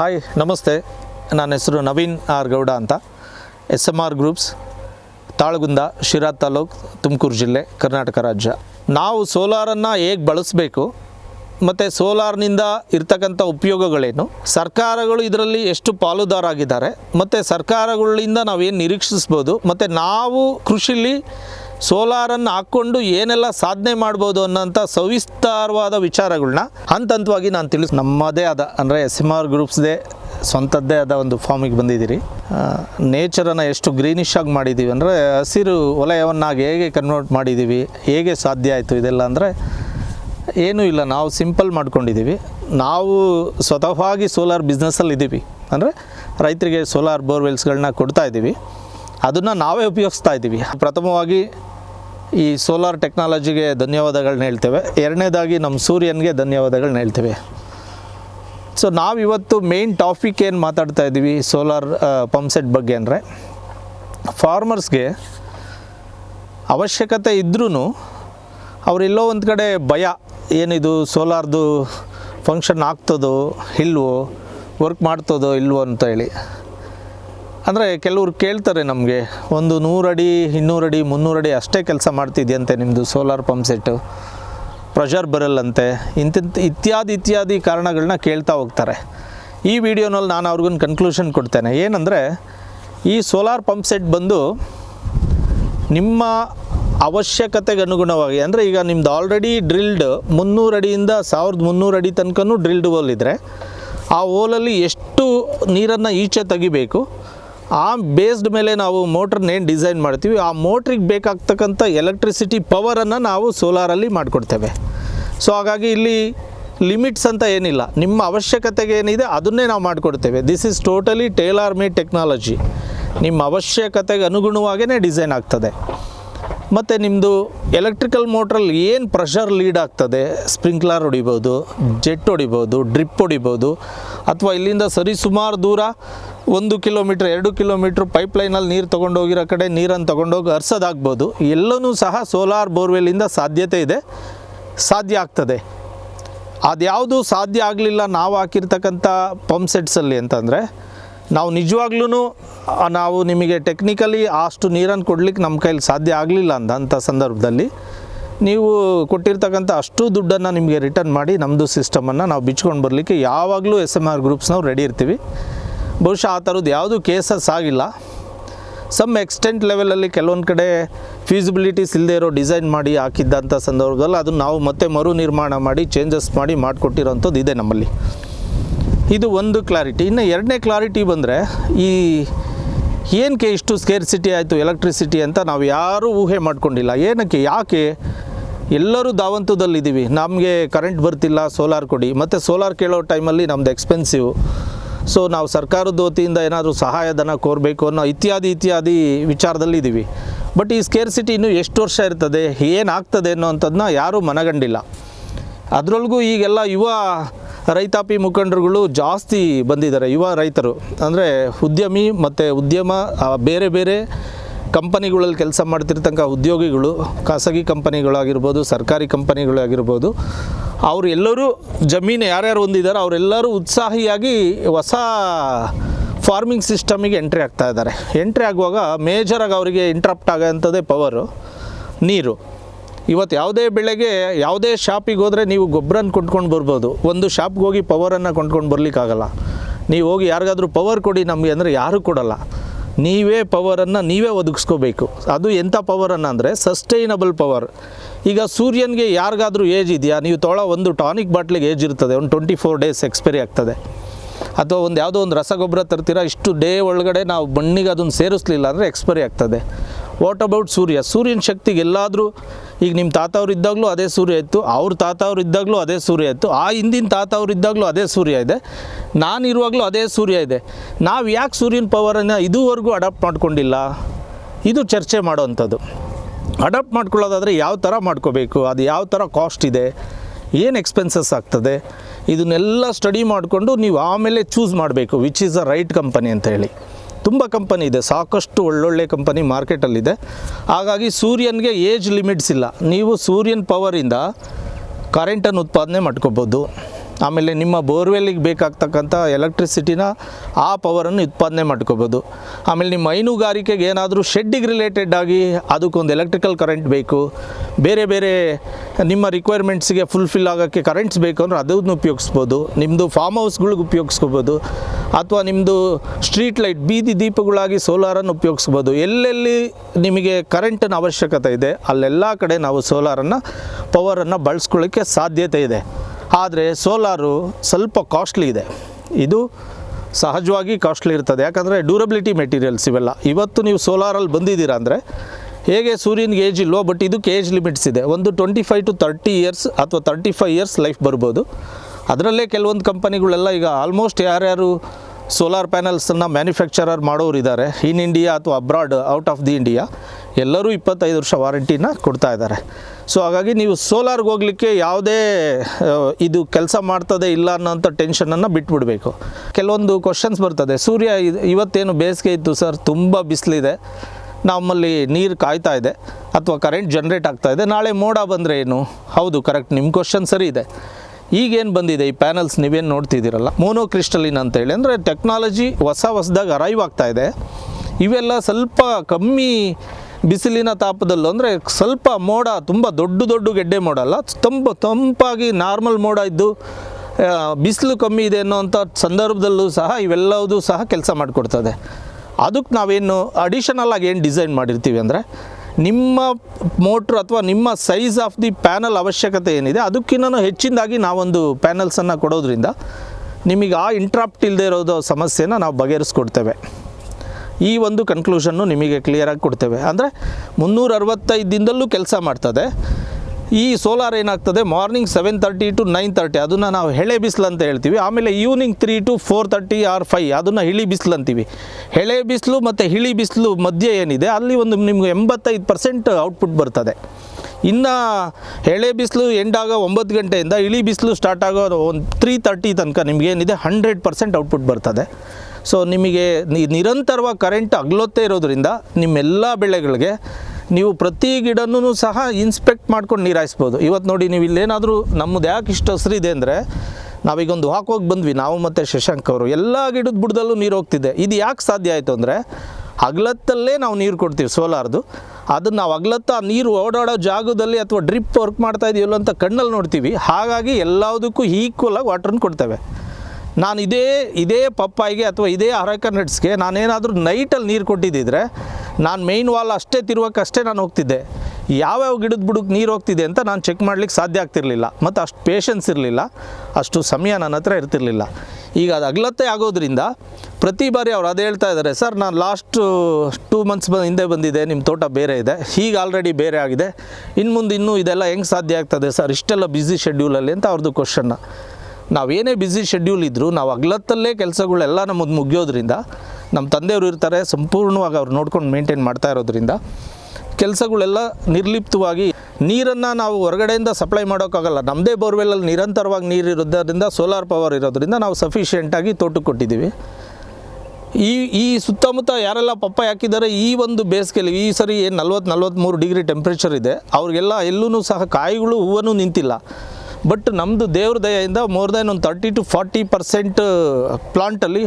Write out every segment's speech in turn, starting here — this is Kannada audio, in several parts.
ಹಾಯ್ ನಮಸ್ತೆ. ನನ್ನ ಹೆಸರು ನವೀನ್ ಆರ್ ಗೌಡ ಅಂತ. S M R groups Talagunda Sira taluk, Tumakuru ಜಿಲ್ಲೆ, ಕರ್ನಾಟಕ ರಾಜ್ಯ. ನಾವು ಸೋಲಾರನ್ನು ಹೇಗೆ ಬಳಸಬೇಕು? ಮತ್ತು ಸೋಲಾರ್ನಿಂದ ಇರ್ತಕ್ಕಂಥ ಉಪಯೋಗಗಳೇನು? ಸರ್ಕಾರಗಳು ಇದರಲ್ಲಿ ಎಷ್ಟು ಪಾಲುದಾರಾಗಿದ್ದಾರೆ ಮತ್ತು ಸರ್ಕಾರಗಳಿಂದ ನಾವೇನು ನಿರೀಕ್ಷಿಸ್ಬೋದು? ಮತ್ತು ನಾವು ಕೃಷಿಲಿ ಸೋಲಾರನ್ನು ಹಾಕ್ಕೊಂಡು ಏನೆಲ್ಲ ಸಾಧನೆ ಮಾಡ್ಬೋದು ಅನ್ನೋಂಥ ಸವಿಸ್ತಾರವಾದ ವಿಚಾರಗಳನ್ನ ಹಂತ ಹಂತವಾಗಿ ನಾನು ತಿಳಿಸ್, ನಮ್ಮದೇ ಆದ, ಅಂದರೆ ಎಸ್ ಎಂ ಆರ್ ಗ್ರೂಪ್ಸ್ದೇ ಸ್ವಂತದ್ದೇ ಆದ ಒಂದು ಫಾರ್ಮಿಗೆ ಬಂದಿದ್ದೀರಿ. ನೇಚರನ್ನು ಎಷ್ಟು ಗ್ರೀನಿಶ್ ಆಗಿ ಮಾಡಿದ್ದೀವಿ ಅಂದರೆ ಹಸಿರು ವಲಯವನ್ನಾಗಿ ಹೇಗೆ ಕನ್ವರ್ಟ್ ಮಾಡಿದ್ದೀವಿ, ಹೇಗೆ ಸಾಧ್ಯ ಆಯಿತು ಇದೆಲ್ಲ ಅಂದರೆ ಏನೂ ಇಲ್ಲ, ನಾವು ಸಿಂಪಲ್ ಮಾಡ್ಕೊಂಡಿದ್ದೀವಿ. ನಾವು ಸ್ವತಃವಾಗಿ ಸೋಲಾರ್ ಬಿಸ್ನೆಸ್ಸಲ್ಲಿ ಇದ್ದೀವಿ. ಅಂದರೆ ರೈತರಿಗೆ ಸೋಲಾರ್ ಬೋರ್ವೆಲ್ಸ್ಗಳನ್ನ ಕೊಡ್ತಾ ಇದ್ದೀವಿ. ಅದನ್ನು ನಾವೇ ಉಪಯೋಗಿಸ್ತಾ ಇದ್ದೀವಿ. ಪ್ರಥಮವಾಗಿ ಈ ಸೋಲಾರ್ ಟೆಕ್ನಾಲಜಿಗೆ ಧನ್ಯವಾದಗಳನ್ನ ಹೇಳ್ತೇವೆ. ಎರಡನೇದಾಗಿ ನಮ್ಮ ಸೂರ್ಯನಿಗೆ ಧನ್ಯವಾದಗಳನ್ನ ಹೇಳ್ತೇವೆ. ಸೊ ನಾವಿವತ್ತು ಮೇನ್ ಟಾಪಿಕ್ ಏನು ಮಾತಾಡ್ತಾ ಇದ್ದೀವಿ ಸೋಲಾರ್ ಪಂಪ್ಸೆಟ್ ಬಗ್ಗೆ ಅಂದರೆ ಫಾರ್ಮರ್ಸ್ಗೆ ಅವಶ್ಯಕತೆ ಇದ್ರೂ ಅವರೆಲ್ಲೋ ಒಂದು ಕಡೆ ಭಯ, ಏನಿದು ಸೋಲಾರ್ದು ಫಂಕ್ಷನ್ ಆಗ್ತದೋ, ಇಲ್ವೋ ವರ್ಕ್ ಮಾಡ್ತದೋ, ಇಲ್ವೋ ಅಂತ ಹೇಳಿ. ಅಂದರೆ ಕೆಲವರು ಕೇಳ್ತಾರೆ ನಮಗೆ, ಒಂದು ನೂರಡಿ, ಇನ್ನೂರಡಿ, ಮುನ್ನೂರಡಿ ಅಷ್ಟೇ ಕೆಲಸ ಮಾಡ್ತಿದೆಯಂತೆ ನಿಮ್ಮದು ಸೋಲಾರ್ ಪಂಪ್ ಸೆಟ್ಟು ಪ್ರೆಷರ್ ಬರಲ್ಲಂತೆ, ಇಂತಿಂತ ಇತ್ಯಾದಿ ಇತ್ಯಾದಿ ಕಾರಣಗಳನ್ನ ಕೇಳ್ತಾ ಹೋಗ್ತಾರೆ. ಈ ವಿಡಿಯೋನಲ್ಲಿ ನಾನು ಅವ್ರಿಗೊಂದು ಕನ್ಕ್ಲೂಷನ್ ಕೊಡ್ತೇನೆ. ಏನಂದರೆ, ಈ ಸೋಲಾರ್ ಪಂಪ್ ಸೆಟ್ ಬಂದು ನಿಮ್ಮ ಅವಶ್ಯಕತೆಗೆ ಅನುಗುಣವಾಗಿ, ಅಂದರೆ ಈಗ ನಿಮ್ದು ಆಲ್ರೆಡಿ ಡ್ರಿಲ್ಡ್ ಮುನ್ನೂರು ಅಡಿಯಿಂದ ಸಾವಿರದ ಮುನ್ನೂರು ಅಡಿ ತನಕನೂ ಡ್ರಿಲ್ಡ್ ಹೋಲ್ ಇದ್ದರೆ ಆ ಹೋಲಲ್ಲಿ ಎಷ್ಟು ನೀರನ್ನು ಈಚೆ ತೆಗಿಬೇಕು ಆ ಬೇಸ್ಡ್ ಮೇಲೆ ನಾವು ಮೋಟ್ರನ್ನ ಏನು ಡಿಸೈನ್ ಮಾಡ್ತೀವಿ, ಆ ಮೋಟ್ರಿಗೆ ಬೇಕಾಗ್ತಕ್ಕಂಥ ಎಲೆಕ್ಟ್ರಿಸಿಟಿ ಪವರನ್ನು ನಾವು ಸೋಲಾರಲ್ಲಿ ಮಾಡಿಕೊಡ್ತೇವೆ. ಸೊ ಹಾಗಾಗಿ ಇಲ್ಲಿ ಲಿಮಿಟ್ಸ್ ಅಂತ ಏನಿಲ್ಲ. ನಿಮ್ಮ ಅವಶ್ಯಕತೆಗೆ ಏನಿದೆ ಅದನ್ನೇ ನಾವು ಮಾಡಿಕೊಡ್ತೇವೆ. This is totally tailor made technology ನಿಮ್ಮ ಅವಶ್ಯಕತೆಗೆ ಅನುಗುಣವಾಗೇ ಡಿಸೈನ್ ಆಗ್ತದೆ. ಮತ್ತು ನಿಮ್ಮದು ಎಲೆಕ್ಟ್ರಿಕಲ್ ಮೋಟ್ರಲ್ಲಿ ಏನು ಪ್ರೆಷರ್ ಲೀಡ್ ಆಗ್ತದೆ? ಸ್ಪ್ರಿಂಕ್ಲರ್ ಹೊಡಿಬೋದು ಜೆಟ್ ಹೊಡಿಬೋದು ಡ್ರಿಪ್ ಹೊಡಿಬೋದು, ಅಥವಾ ಇಲ್ಲಿಂದ ಸರಿ ಸುಮಾರು ದೂರ ಒಂದು ಕಿಲೋಮೀಟ್ರ್, ಎರಡು ಕಿಲೋಮೀಟ್ರ್ ಪೈಪ್ಲೈನಲ್ಲಿ ನೀರು ತೊಗೊಂಡೋಗಿರೋ ಕಡೆ ನೀರನ್ನು ತೊಗೊಂಡೋಗಿ ಹರ್ಸೋದಾಗ್ಬೋದು. ಎಲ್ಲನೂ ಸಹ ಸೋಲಾರ್ ಬೋರ್ವೆಲ್ಲಿಂದ ಸಾಧ್ಯತೆ ಇದೆ. ಸಾಧ್ಯ ಆಗ್ತದೆ. ಅದ್ಯಾವುದು ಸಾಧ್ಯ ಆಗಲಿಲ್ಲ ನಾವು ಹಾಕಿರ್ತಕ್ಕಂಥ ಪಂಪ್ ಸೆಟ್ಸಲ್ಲಿ ಅಂತಂದರೆ, ನಾವು ನಿಜವಾಗ್ಲೂ ನಾವು ನಿಮಗೆ ಟೆಕ್ನಿಕಲಿ ಅಷ್ಟು ನೀರನ್ನು ಕೊಡ್ಲಿಕ್ಕೆ ನಮ್ಮ ಕೈಲಿ ಸಾಧ್ಯ ಆಗಲಿಲ್ಲ ಅಂತ ಅಂಥ ಸಂದರ್ಭದಲ್ಲಿ, ನೀವು ಕೊಟ್ಟಿರ್ತಕ್ಕಂಥ ಅಷ್ಟು ದುಡ್ಡನ್ನು ನಿಮಗೆ ರಿಟರ್ನ್ ಮಾಡಿ ನಮ್ಮದು ಸಿಸ್ಟಮನ್ನು ನಾವು ಬಿಚ್ಕೊಂಡು ಬರಲಿಕ್ಕೆ ಯಾವಾಗಲೂ ಎಸ್ ಎಂ ಆರ್ ಗ್ರೂಪ್ಸ್ನವ್ರು ರೆಡಿ ಇರ್ತೀವಿ. ಬಹುಶಃ ಆ ಥರದ್ದು ಯಾವುದೂ ಕೇಸಸ್ ಆಗಿಲ್ಲ. ಸಮ್ ಎಕ್ಸ್ಟೆಂಟ್ ಲೆವೆಲಲ್ಲಿ ಕೆಲವೊಂದು ಕಡೆ ಫೀಸಿಬಿಲಿಟೀಸ್ ಇಲ್ಲದೆ ಇರೋ ಡಿಸೈನ್ ಮಾಡಿ ಹಾಕಿದ್ದಂಥ ಸಂದರ್ಭದಲ್ಲಿ ಅದನ್ನು ನಾವು ಮತ್ತೆ ಮರು ನಿರ್ಮಾಣ ಮಾಡಿ ಚೇಂಜಸ್ ಮಾಡಿ, ಮಾಡಿಕೊಟ್ಟಿರೋಂಥದ್ದು ಇದೆ ನಮ್ಮಲ್ಲಿ. ಇದು ಒಂದು ಕ್ಲಾರಿಟಿ ಇನ್ನು ಎರಡನೇ ಕ್ಲಾರಿಟಿ ಬಂದರೆ ಈ ಏನಕ್ಕೆ ಇಷ್ಟು ಸ್ಕೇರ್ ಸಿಟಿ ಆಯಿತು ಎಲೆಕ್ಟ್ರಿಸಿಟಿ ಅಂತ ನಾವು ಯಾರೂ ಊಹೆ ಮಾಡ್ಕೊಂಡಿಲ್ಲ. ಏನಕ್ಕೆ, ಯಾಕೆ ಎಲ್ಲರೂ ದಾವಂತದಲ್ಲಿದ್ದೀವಿ ನಮಗೆ ಕರೆಂಟ್ ಬರ್ತಿಲ್ಲ ಸೋಲಾರ್ ಕೊಡಿ. ಮತ್ತು ಸೋಲಾರ್ ಕೇಳೋ ಟೈಮಲ್ಲಿ ನಮ್ಮದು ಎಕ್ಸ್ಪೆನ್ಸಿವ್ ಸೊ ನಾವು ಸರ್ಕಾರದ ವತಿಯಿಂದ ಏನಾದರೂ ಸಹಾಯಧನ ಕೋರಬೇಕು ಅನ್ನೋ ಇತ್ಯಾದಿ ಇತ್ಯಾದಿ ವಿಚಾರದಲ್ಲಿ ಇದ್ದೀವಿ ಬಟ್ ಈ ಸ್ಕೇರ್ ಸಿಟಿ ಇನ್ನೂ ಎಷ್ಟು ವರ್ಷ ಇರ್ತದೆ, ಏನಾಗ್ತದೆ ಅನ್ನೋವಂಥದ್ದನ್ನ ಯಾರೂ ಮನಗಂಡಿಲ್ಲ. ಅದರೊಳಗೂ ಈಗೆಲ್ಲ ಯುವ ರೈತಾಪಿ ಮುಖಂಡರುಗಳು ಜಾಸ್ತಿ ಬಂದಿದ್ದಾರೆ, ಯುವ ರೈತರು. ಅಂದರೆ ಉದ್ಯಮಿ ಮತ್ತು ಉದ್ಯಮ ಬೇರೆ ಬೇರೆ ಕಂಪನಿಗಳಲ್ಲಿ ಕೆಲಸ ಮಾಡ್ತಿರ್ತಂಥ ಉದ್ಯೋಗಿಗಳು, ಖಾಸಗಿ ಕಂಪನಿಗಳಾಗಿರ್ಬೋದು, ಸರ್ಕಾರಿ ಕಂಪನಿಗಳಾಗಿರ್ಬೋದು, ಅವರು ಎಲ್ಲರೂ ಜಮೀನು ಯಾರ್ಯಾರು ಹೊಂದಿದ್ದಾರೆ ಅವರೆಲ್ಲರೂ ಉತ್ಸಾಹಿಯಾಗಿ ಹೊಸ ಫಾರ್ಮಿಂಗ್ ಸಿಸ್ಟಮಿಗೆ ಎಂಟ್ರಿ ಆಗ್ತಾ ಇದ್ದಾರೆ. ಎಂಟ್ರಿ ಆಗುವಾಗ ಮೇಜರಾಗಿ ಅವರಿಗೆ ಇಂಟ್ರಪ್ಟ್ ಆಗೋಂಥದ್ದೇ ಪವರು ನೀರು. ಇವತ್ತು ಯಾವುದೇ ಬೆಳೆಗೆ, ಯಾವುದೇ ಶಾಪಿಗೆ ಹೋದರೆ ನೀವು ಗೊಬ್ಬರನ ಕೊಂಡ್ಕೊಂಡು ಬರ್ಬೋದು. ಒಂದು ಶಾಪ್ಗೆ ಹೋಗಿ ಪವರನ್ನು ಕೊಂಡ್ಕೊಂಡು ಬರಲಿಕ್ಕಾಗಲ್ಲ. ನೀವು ಹೋಗಿ ಯಾರಿಗಾದರೂ ಪವರ್ ಕೊಡಿ ನಮಗೆ ಅಂದರೆ ಯಾರೂ ಕೊಡಲ್ಲ. ನೀವೇ ಪವರನ್ನು ನೀವೇ ಒದಗಿಸ್ಕೋಬೇಕು. ಅದು ಎಂಥ ಪವರನ್ನು ಅಂದರೆ ಸಸ್ಟೈನಬಲ್ ಪವರ್ ಈಗ ಸೂರ್ಯನಿಗೆ ಯಾರಿಗಾದರೂ ಏಜ್ ಇದೆಯಾ? ನೀವು ತೊಳ ಒಂದು ಟಾನಿಕ್ ಬಾಟ್ಲಿಗೆ ಏಜ್ ಇರ್ತದೆ. ಒಂದು ಟ್ವೆಂಟಿ ಫೋರ್ ಡೇಸ್ ಎಕ್ಸ್ಪೈರಿ ಆಗ್ತದೆ. ಅಥವಾ ಒಂದು ಯಾವುದೋ ಒಂದು ರಸಗೊಬ್ಬರ ತರ್ತೀರಾ? ಇಷ್ಟು ಡೇ ಒಳಗಡೆ ನಾವು ಮಣ್ಣಿಗೆ ಅದನ್ನು ಸೇರಿಸ್ಲಿಲ್ಲ ಅಂದರೆ ಎಕ್ಸ್ಪೈರಿ ಆಗ್ತದೆ. What about Surya? ಸೂರ್ಯನ ಶಕ್ತಿಗೆ ಎಲ್ಲಾದರೂ ಈಗ ನಿಮ್ಮ ತಾತ ಅವ್ರು ಇದ್ದಾಗಲೂ ಅದೇ ಸೂರ್ಯ ಇತ್ತು, ಅವ್ರ ತಾತ ಅವ್ರು ಇದ್ದಾಗಲೂ ಅದೇ ಸೂರ್ಯ ಇತ್ತು, ಆ ಹಿಂದಿನ ತಾತ ಅವ್ರು ಇದ್ದಾಗಲೂ ಅದೇ ಸೂರ್ಯ ಇದೆ, ನಾನು ಇರುವಾಗಲೂ ಅದೇ ಸೂರ್ಯ ಇದೆ. ನಾವು ಯಾಕೆ ಸೂರ್ಯನ ಪವರನ್ನು ಇದುವರೆಗೂ ಅಡಾಪ್ಟ್ ಮಾಡ್ಕೊಂಡಿಲ್ಲ? ಇದು ಚರ್ಚೆ ಮಾಡೋವಂಥದ್ದು ಅಡಾಪ್ಟ್ ಮಾಡ್ಕೊಳ್ಳೋದಾದರೆ ಯಾವ ಥರ ಮಾಡ್ಕೋಬೇಕು, ಅದು ಯಾವ ಥರ ಕಾಸ್ಟ್ ಇದೆ, ಏನು ಎಕ್ಸ್ಪೆನ್ಸಸ್ ಆಗ್ತದೆ, ಇದನ್ನೆಲ್ಲ ಸ್ಟಡಿ ಮಾಡಿಕೊಂಡು ನೀವು ಆಮೇಲೆ ಚೂಸ್ ಮಾಡಬೇಕು, which is a right company ಅಂತ ಹೇಳಿ. ತುಂಬ ಕಂಪನಿ ಇದೆ, ಸಾಕಷ್ಟು ಒಳ್ಳೊಳ್ಳೆ ಕಂಪನಿ ಮಾರ್ಕೆಟಲ್ಲಿದೆ. ಹಾಗಾಗಿ ಸೂರ್ಯನಿಗೆ ಏಜ್ ಲಿಮಿಟ್ಸ್ ಇಲ್ಲ. ನೀವು ಸೂರ್ಯನ ಪವರಿಂದ ಕರೆಂಟನ್ನು ಉತ್ಪಾದನೆ ಮಾಡ್ಕೋಬೋದು. ಆಮೇಲೆ ನಿಮ್ಮ ಬೋರ್ವೆಲ್ಲಿಗೆ ಬೇಕಾಗ್ತಕ್ಕಂಥ ಎಲೆಕ್ಟ್ರಿಸಿಟಿನ ಆ ಪವರನ್ನು ಉತ್ಪಾದನೆ ಮಾಡ್ಕೋಬೋದು. ಆಮೇಲೆ ನಿಮ್ಮ ಹೈನುಗಾರಿಕೆಗೆ ಏನಾದರೂ ಶೆಡ್ಡಿಗೆ ರಿಲೇಟೆಡ್ ಆಗಿ ಅದಕ್ಕೊಂದು ಎಲೆಕ್ಟ್ರಿಕಲ್ ಕರೆಂಟ್ ಬೇಕು. ಬೇರೆ ಬೇರೆ ನಿಮ್ಮ ರಿಕ್ವೈರ್ಮೆಂಟ್ಸ್ಗೆ ಫುಲ್ಫಿಲ್ ಆಗೋಕ್ಕೆ ಕರೆಂಟ್ಸ್ ಬೇಕು ಅಂದರೆ ಅದನ್ನು ಉಪಯೋಗಿಸ್ಬೋದು. ನಿಮ್ಮದು ಫಾರ್ಮ್ ಹೌಸ್ಗಳಿಗೆ ಉಪಯೋಗಿಸ್ಕೋಬೋದು. ಅಥವಾ ನಿಮ್ಮದು ಸ್ಟ್ರೀಟ್ ಲೈಟ್ ಬೀದಿ ದೀಪಗಳಾಗಿ ಸೋಲಾರನ್ನು ಉಪಯೋಗಿಸ್ಬೋದು. ಎಲ್ಲೆಲ್ಲಿ ನಿಮಗೆ ಕರೆಂಟಿನ ಅವಶ್ಯಕತೆ ಇದೆ, ಅಲ್ಲೆಲ್ಲ ಕಡೆ ನಾವು ಸೋಲಾರನ್ನು ಪವರನ್ನು ಬಳಸ್ಕೊಳ್ಳೋಕ್ಕೆ ಸಾಧ್ಯತೆ ಇದೆ. ಆದರೆ ಸೋಲಾರು ಸ್ವಲ್ಪ ಕಾಸ್ಟ್ಲಿ ಇದೆ. ಇದು ಸಹಜವಾಗಿ ಕಾಸ್ಟ್ಲಿ ಇರ್ತದೆ. ಯಾಕಂದರೆ ಡ್ಯೂರಬಿಲಿಟಿ ಮೆಟೀರಿಯಲ್ಸ್ ಇವೆಲ್ಲ. ಇವತ್ತು ನೀವು ಸೋಲಾರಲ್ಲಿ ಬಂದಿದ್ದೀರಾ ಅಂದರೆ ಹೇಗೆ ಸೂರ್ಯನಿಗೆ ಏಜ್ ಇಲ್ವೋ ಬಟ್ ಇದಕ್ಕೆ ಏಜ್ ಲಿಮಿಟ್ಸ್ ಇದೆ. ಒಂದು twenty five to thirty years ಅಥವಾ ತರ್ಟಿ ಫೈವ್ ಇಯರ್ಸ್ ಲೈಫ್ ಬರ್ಬೋದು. ಅದರಲ್ಲೇ ಕೆಲವೊಂದು ಕಂಪನಿಗಳೆಲ್ಲ ಈಗ ಆಲ್ಮೋಸ್ಟ್ ಯಾರ್ಯಾರು ಸೋಲಾರ್ ಪ್ಯಾನಲ್ಸನ್ನು ಮ್ಯಾನುಫ್ಯಾಕ್ಚರರ್ ಮಾಡೋರು ಇದ್ದಾರೆ ಇನ್ ಇಂಡಿಯಾ ಅಥವಾ abroad out of the India ಎಲ್ಲರೂ ಇಪ್ಪತ್ತೈದು ವರ್ಷ ವಾರಂಟಿನ ಕೊಡ್ತಾ ಇದ್ದಾರೆ. ಸೊ ಹಾಗಾಗಿ ನೀವು ಸೋಲಾರ್ಗೆ ಹೋಗ್ಲಿಕ್ಕೆ ಯಾವುದೇ ಇದು ಕೆಲಸ ಮಾಡ್ತದೆ ಇಲ್ಲ ಅನ್ನೋಂಥ ಟೆನ್ಷನನ್ನು ಬಿಟ್ಬಿಡಬೇಕು. ಕೆಲವೊಂದು ಕ್ವಶನ್ಸ್ ಬರ್ತದೆ. ಸೂರ್ಯ ಇವತ್ತೇನು ಬೇಸಿಗೆ ಇತ್ತು ಸರ್? ತುಂಬ ಬಿಸಿಲಿದೆ. ನಮ್ಮಲ್ಲಿ ನೀರು ಕಾಯ್ತಾ ಇದೆ. ಅಥವಾ ಕರೆಂಟ್ ಜನ್ರೇಟ್ ಆಗ್ತಾ ಇದೆ. ನಾಳೆ ಮೋಡ ಬಂದರೆ ಏನು? ಹೌದು ಕರೆಕ್ಟ್ ನಿಮ್ಮ ಕ್ವಶನ್ ಸರಿ ಇದೆ. ಈಗೇನು ಬಂದಿದೆ ಈ ಪ್ಯಾನಲ್ಸ್ ನೀವೇನು ನೋಡ್ತಿದ್ದೀರಲ್ಲ? ಮೋನೋ ಕ್ರಿಸ್ಟಲಿನ್ ಅಂತೇಳಿ ಅಂದರೆ ಟೆಕ್ನಾಲಜಿ ಹೊಸ ಹೊಸದಾಗಿ ಅರೈವ್ ಆಗ್ತಾ ಇದೆ. ಇವೆಲ್ಲ ಸ್ವಲ್ಪ ಕಮ್ಮಿ ಬಿಸಿಲಿನ ತಾಪದಲ್ಲೂ ಅಂದರೆ ಸ್ವಲ್ಪ ಮೋಡ, ತುಂಬ ದೊಡ್ಡ ದೊಡ್ಡ ಗೆಡ್ಡೆ ಮೋಡ ಅಲ್ಲ, ತಂಪು ತಂಪಾಗಿ ನಾರ್ಮಲ್ ಮೋಡ ಇದ್ದು ಬಿಸಿಲು ಕಮ್ಮಿ ಇದೆ ಅನ್ನೋಂಥ ಸಂದರ್ಭದಲ್ಲೂ ಸಹ ಇವೆಲ್ಲವೂ ಸಹ ಕೆಲಸ ಮಾಡಿಕೊಡ್ತದೆ. ಅದಕ್ಕೆ ನಾವೇನು ಅಡಿಷನಲ್ ಆಗಿ ಏನು ಡಿಸೈನ್ ಮಾಡಿರ್ತೀವಿ ಅಂದರೆ, ನಿಮ್ಮ ಮೋಟ್ರ್ ಅಥವಾ ನಿಮ್ಮ ಸೈಜ್ ಆಫ್ ದಿ ಪ್ಯಾನಲ್ ಅವಶ್ಯಕತೆ ಏನಿದೆ ಅದಕ್ಕಿಂತ ಹೆಚ್ಚಿನದಾಗಿ ನಾವೊಂದು ಪ್ಯಾನಲ್ಸನ್ನು ಕೊಡೋದ್ರಿಂದ, ನಿಮಗೆ ಆ ಇಂಟ್ರಾಪ್ಟ್ ಇಲ್ಲದೆ ಇರೋದು ಸಮಸ್ಯೆನ ನಾವು ಬಗೆಹರಿಸ್ಕೊಡ್ತೇವೆ. ಈ ಒಂದು ಕನ್ಕ್ಲೂಷನ್ನು ನಿಮಗೆ ಕ್ಲಿಯರಾಗಿ ಕೊಡ್ತೇವೆ. ಅಂದರೆ ಮುನ್ನೂರ ಅರವತ್ತೈದಿಂದಲೂ ಕೆಲಸ ಮಾಡ್ತದೆ. ಈ ಸೋಲಾರ್ ಏನಾಗ್ತದೆ? Morning seven thirty to nine thirty ಅದನ್ನು ನಾವು ಹೆಳೆ ಬಿಸಿಲು ಅಂತ ಹೇಳ್ತೀವಿ. ಆಮೇಲೆ evening three to four thirty or five ಅದನ್ನು ಹಿಳಿ ಬಿಸಿಲು ಅಂತೀವಿ. ಹೆಳೆ ಬಿಸಿಲು ಮತ್ತು ಹಿಳಿ ಬಿಸಿಲು ಮಧ್ಯೆ ಏನಿದೆ? ಅಲ್ಲಿ ಒಂದು ನಿಮ್ಗೆ ಎಂಬತ್ತೈದು ಪರ್ಸೆಂಟ್ ಔಟ್ಪುಟ್ ಬರ್ತದೆ. ಇನ್ನು ಎಳೆ ಬಿಸಿಲು ಎಂಡಾಗ ಒಂಬತ್ತು ಗಂಟೆಯಿಂದ ಇಳಿ ಬಿಸಿಲು ಸ್ಟಾರ್ಟ್ ಆಗೋ ಒಂದು ತ್ರೀ ತರ್ಟಿ ತನಕ ನಿಮಗೇನಿದೆ ಹಂಡ್ರೆಡ್ ಪರ್ಸೆಂಟ್ ಔಟ್ಪುಟ್ ಬರ್ತದೆ. ಸೊ ನಿಮಗೆ ನಿರಂತರವಾಗಿ ಕರೆಂಟ್ ಅಗ್ಲೊತ್ತೇ ಇರೋದ್ರಿಂದ ನಿಮ್ಮೆಲ್ಲ ಬೆಳೆಗಳಿಗೆ ನೀವು ಪ್ರತಿ ಗಿಡನೂ ಸಹ ಇನ್ಸ್ಪೆಕ್ಟ್ ಮಾಡ್ಕೊಂಡು ನೀರಾಯಿಸ್ಬೋದು. ಇವತ್ತು ನೋಡಿ ನೀವು ಇಲ್ಲೇನಾದರೂ ನಮ್ಮದು ಯಾಕೆ ಇಷ್ಟು ಹಸಿರಿದೆ ಅಂದರೆ ನಾವೀಗೊಂದು ವಾಕ್ ಹೋಗಿ ಬಂದ್ವಿ, ನಾವು ಮತ್ತು ಶಶಾಂಕ್ ಅವರು. ಎಲ್ಲ ಗಿಡದ ಬುಡದಲ್ಲೂ ನೀರು ಹೋಗ್ತಿದೆ. ಇದು ಯಾಕೆ ಸಾಧ್ಯ ಆಯಿತು ಅಂದರೆ ಹಗ್ಲತ್ತಲ್ಲೇ ನಾವು ನೀರು ಕೊಡ್ತೀವಿ ಸೋಲಾರ್ದು. ಅದನ್ನು ನಾವು ಅಗ್ಲತ್ತ ನೀರು ಓಡಾಡೋ ಜಾಗದಲ್ಲಿ ಅಥವಾ ಡ್ರಿಪ್ ವರ್ಕ್ ಮಾಡ್ತಾ ಇದೆಯಲ್ಲ ಅಂತ ಕಣ್ಣಲ್ಲಿ ನೋಡ್ತೀವಿ. ಹಾಗಾಗಿ ಎಲ್ಲದಕ್ಕೂ ಈಕ್ವಲಾಗಿ ವಾಟ್ರನ್ನ ಕೊಡ್ತೇವೆ. ನಾನು ಇದೇ ಇದೇ ಪಪ್ಪಾಯಿಗೆ ಅಥವಾ ಇದೇ ಅರಕ ನಟ್ಸ್ಗೆ ನಾನೇನಾದರೂ ನೈಟಲ್ಲಿ ನೀರು ಕೊಟ್ಟಿದ್ದಿದ್ರೆ ನಾನು ಮೇಯ್ನ್ ವಾಲ್ ಅಷ್ಟೇ ತಿರುವಕ್ಕಷ್ಟೇ ನಾನು ಹೋಗ್ತಿದ್ದೆ. ಯಾವ್ಯಾವ ಗಿಡದ ಬುಡಕ್ಕೆ ನೀರು ಹೋಗ್ತಿದೆ ಅಂತ ನಾನು ಚೆಕ್ ಮಾಡ್ಲಿಕ್ಕೆ ಸಾಧ್ಯ ಆಗ್ತಿರಲಿಲ್ಲ. ಮತ್ತು ಅಷ್ಟು ಪೇಷನ್ಸ್ ಇರಲಿಲ್ಲ. ಅಷ್ಟು ಸಮಯ ನನ್ನ ಹತ್ರ ಇರ್ತಿರಲಿಲ್ಲ. ಈಗ ಅದು ಅಗಲತ್ತೆ ಆಗೋದ್ರಿಂದ ಪ್ರತಿ ಬಾರಿ ಅವ್ರು ಅದು ಹೇಳ್ತಾ ಇದ್ದಾರೆ ಸರ್, ನಾನು ಲಾಸ್ಟು ಟೂ ಮಂತ್ಸ್ ಬ, ಹಿಂದೆ ಬಂದಿದೆ ನಿಮ್ಮ ತೋಟ ಬೇರೆ ಇದೆ. ಈಗ ಆಲ್ರೆಡಿ ಬೇರೆ ಆಗಿದೆ. ಇನ್ನು ಮುಂದೆ ಇನ್ನೂ ಇದೆಲ್ಲ ಹೆಂಗೆ ಸಾಧ್ಯ ಆಗ್ತದೆ ಸರ್? ಇಷ್ಟೆಲ್ಲ ಬ್ಯುಸಿ ಶೆಡ್ಯೂಲಲ್ಲಿ ಅಂತ ಅವ್ರದ್ದು ಕ್ವಶನ್ನ ನಾವೇನೇ ಬ್ಯುಸಿ ಶೆಡ್ಯೂಲ್ ಇದ್ದರೂ ನಾವು ಅಗ್ಲತ್ತಲ್ಲೇ ಕೆಲಸಗಳೆಲ್ಲ ನಮ್ಮದು ಮುಗಿಯೋದ್ರಿಂದ ನಮ್ಮ ತಂದೆಯವರು ಇರ್ತಾರೆ, ಸಂಪೂರ್ಣವಾಗಿ ಅವ್ರು ನೋಡ್ಕೊಂಡು ಮೇಂಟೈನ್ ಮಾಡ್ತಾ ಇರೋದ್ರಿಂದ ಕೆಲಸಗಳೆಲ್ಲ ನಿರ್ಲಿಪ್ತವಾಗಿ ನೀರನ್ನು ನಾವು ಹೊರಗಡೆಯಿಂದ ಸಪ್ಲೈ ಮಾಡೋಕ್ಕಾಗಲ್ಲ. ನಮ್ಮದೇ ಬೋರ್ವೆಲಲ್ಲಿ ನಿರಂತರವಾಗಿ ನೀರು ಇರೋದರಿಂದ ಸೋಲಾರ್ ಪವರ್ ಇರೋದ್ರಿಂದ ನಾವು ಸಫಿಷಿಯೆಂಟಾಗಿ ತೋಟಕ್ಕೆ ಕೊಟ್ಟಿದ್ದೀವಿ. ಈ ಈ ಸುತ್ತಮುತ್ತ ಯಾರೆಲ್ಲ ಪಪ್ಪ ಹಾಕಿದ್ದಾರೆ, ಈ ಒಂದು ಬೇಸಿಗೆಯಲ್ಲಿ ಈ ಸರಿ ಏನು ನಲ್ವತ್ತು ನಲ್ವತ್ತ್ಮೂರು ಡಿಗ್ರಿ ಟೆಂಪ್ರೇಚರ್ ಇದೆ. ಅವ್ರಿಗೆಲ್ಲ ಎಲ್ಲೂ ಸಹ ಕಾಯಿಗಳು ಹೂವನ್ನು ನಿಂತಿಲ್ಲ. ಬಟ್ ನಮ್ಮದು ದೇವ್ರ ದಯೆಯಿಂದ ಮೋರ್ ದೆನ್ ಒಂದು thirty to forty percent ಪ್ಲಾಂಟಲ್ಲಿ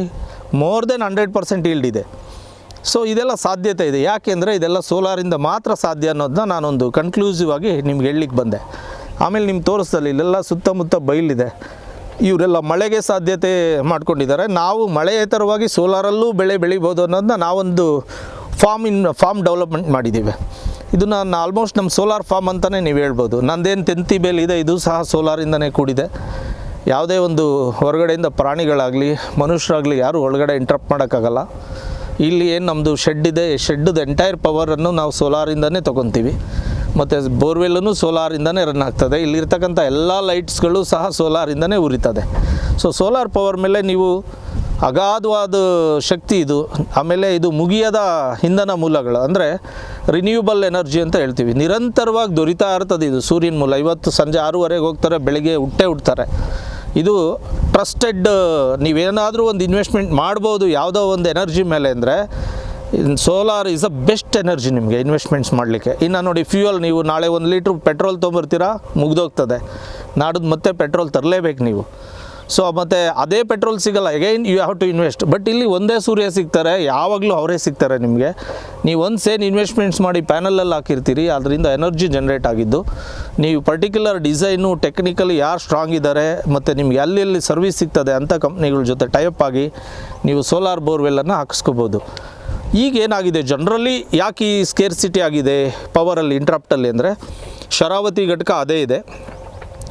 more than hundred percent yield ಇದೆ. ಸೊ ಇದೆಲ್ಲ ಸಾಧ್ಯತೆ ಇದೆ. ಯಾಕೆಂದರೆ ಇದೆಲ್ಲ ಸೋಲಾರಿಂದ ಮಾತ್ರ ಸಾಧ್ಯ ಅನ್ನೋದನ್ನ ನಾನೊಂದು ಕನ್ಕ್ಲೂಸಿವ್ ಆಗಿ ನಿಮ್ಗೆ ಹೇಳಲಿಕ್ಕೆ ಬಂದೆ. ಆಮೇಲೆ ನಿಮ್ಮ ತೋರಿಸ್ದಲ್ಲಿ ಇಲ್ಲೆಲ್ಲ ಸುತ್ತಮುತ್ತ ಬೈಲಿದೆ ಇವರೆಲ್ಲ ಮಳೆಗೆ ಸಾಧ್ಯತೆ ಮಾಡ್ಕೊಂಡಿದ್ದಾರೆ. ನಾವು ಮಳೆಯೇತರವಾಗಿ ಸೋಲಾರಲ್ಲೂ ಬೆಳೆ ಬೆಳಿಬೋದು ಅನ್ನೋದನ್ನ ನಾವೊಂದು ಫಾರ್ಮ್ ಇನ್ ಫಾರ್ಮ್ ಡೆವಲಪ್ಮೆಂಟ್ ಮಾಡಿದ್ದೀವಿ. ಇದು ನಾನು ಆಲ್ಮೋಸ್ಟ್ ನಮ್ಮ ಸೋಲಾರ್ ಫಾರ್ಮ್ ಅಂತಲೇ ನೀವು ಹೇಳ್ಬೋದು. ನಂದೇನು ತೆಂತಿ ಬೇಲ್ ಇದೆ, ಇದು ಸಹ ಸೋಲಾರಿಂದನೇ ಕೂಡಿದೆ. ಯಾವುದೇ ಒಂದು ಹೊರಗಡೆಯಿಂದ ಪ್ರಾಣಿಗಳಾಗಲಿ, ಮನುಷ್ಯರಾಗಲಿ ಯಾರು ಒಳಗಡೆ ಇಂಟ್ರಪ್ಟ್ ಮಾಡೋಕ್ಕಾಗಲ್ಲ. ಇಲ್ಲಿ ಏನು ನಮ್ಮದು ಶೆಡ್ ಇದೆ ಶೆಡ್ದು ಎಂಟೈರ್ ಪವರನ್ನು ನಾವು ಸೋಲಾರಿಂದನೇ ತೊಗೊತೀವಿ. ಮತ್ತು ಬೋರ್ವೆಲ್ಲೂ ಸೋಲಾರಿಂದನೇ ರನ್ ಆಗ್ತದೆ. ಇಲ್ಲಿರ್ತಕ್ಕಂಥ ಎಲ್ಲ ಲೈಟ್ಸ್ಗಳು ಸಹ ಸೋಲಾರಿಂದನೇ ಉರಿತದೆ. ಸೊ ಸೋಲಾರ್ ಪವರ್ ಮೇಲೆ ನೀವು ಅಗಾಧವಾದ ಶಕ್ತಿ ಇದು. ಆಮೇಲೆ ಇದು ಮುಗಿಯದ ಇಂಧನ ಮೂಲಗಳು. ಅಂದರೆ ರಿನ್ಯೂಬಲ್ ಎನರ್ಜಿ ಅಂತ ಹೇಳ್ತೀವಿ. ನಿರಂತರವಾಗಿ ದೊರಿತಾ ಇರ್ತದೆ ಇದು ಸೂರ್ಯನ ಮೂಲ. ಇವತ್ತು ಸಂಜೆ ಆರೂವರೆಗೆ ಹೋಗ್ತಾರೆ, ಬೆಳಗ್ಗೆ ಹುಟ್ಟೆ ಹುಡ್ತಾರೆ ಇದು ಟ್ರಸ್ಟೆಡ್ ನೀವೇನಾದರೂ ಒಂದು ಇನ್ವೆಸ್ಟ್ಮೆಂಟ್ ಮಾಡ್ಬೋದು, ಯಾವುದೋ ಒಂದು ಎನರ್ಜಿ ಮೇಲೆ ಅಂದರೆ solar is a best energy ನಿಮಗೆ ಇನ್ವೆಸ್ಟ್ಮೆಂಟ್ಸ್ ಮಾಡಲಿಕ್ಕೆ. ಇನ್ನು ನೋಡಿ ಫ್ಯೂಯಲ್ ನೀವು ನಾಳೆ ಒಂದು ಲೀಟ್ರ್ ಪೆಟ್ರೋಲ್ ತೊಗೊಂಬರ್ತೀರಾ, ಮುಗ್ದೋಗ್ತದೆ. ನಾಡಿದ್ದು ಮತ್ತೆ ಪೆಟ್ರೋಲ್ ತರಲೇಬೇಕು ನೀವು. ಸೊ ಮತ್ತು ಅದೇ ಪೆಟ್ರೋಲ್ ಸಿಗಲ್ಲ. Again you have to invest but ಇಲ್ಲಿ ಒಂದೇ ಸೂರ್ಯ ಸಿಗ್ತಾರೆ, ಯಾವಾಗಲೂ ಅವರೇ ಸಿಗ್ತಾರೆ ನಿಮಗೆ. ನೀವು ಒಂದು ಸೇನ್ ಇನ್ವೆಸ್ಟ್ಮೆಂಟ್ಸ್ ಮಾಡಿ ಪ್ಯಾನಲಲ್ಲಿ ಹಾಕಿರ್ತೀರಿ, ಅದರಿಂದ ಎನರ್ಜಿ ಜನ್ರೇಟ್ ಆಗಿದ್ದು, ನೀವು ಪರ್ಟಿಕ್ಯುಲರ್ ಡಿಸೈನು ಟೆಕ್ನಿಕಲಿ ಯಾರು ಸ್ಟ್ರಾಂಗ್ ಇದ್ದಾರೆ ಮತ್ತು ನಿಮ್ಗೆ ಎಲ್ಲೆಲ್ಲಿ ಸರ್ವಿಸ್ ಸಿಗ್ತದೆ ಅಂಥ ಕಂಪ್ನಿಗಳ ಜೊತೆ ಟೈಪ್ ಆಗಿ ನೀವು ಸೋಲಾರ್ ಬೋರ್ವೆಲ್ಲನ್ನು ಹಾಕಿಸ್ಕೋಬೋದು. ಈಗ ಏನಾಗಿದೆ? ಜನರಲಿ ಯಾಕೆ ಈ ಸ್ಕೇರ್ಸಿಟಿ ಆಗಿದೆ? ಪವರಲ್ಲಿ ಇಂಟ್ರಾಪ್ಟಲ್ಲಿ ಅಂದರೆ, ಶರಾವತಿ ಘಟಕ ಅದೇ ಇದೆ.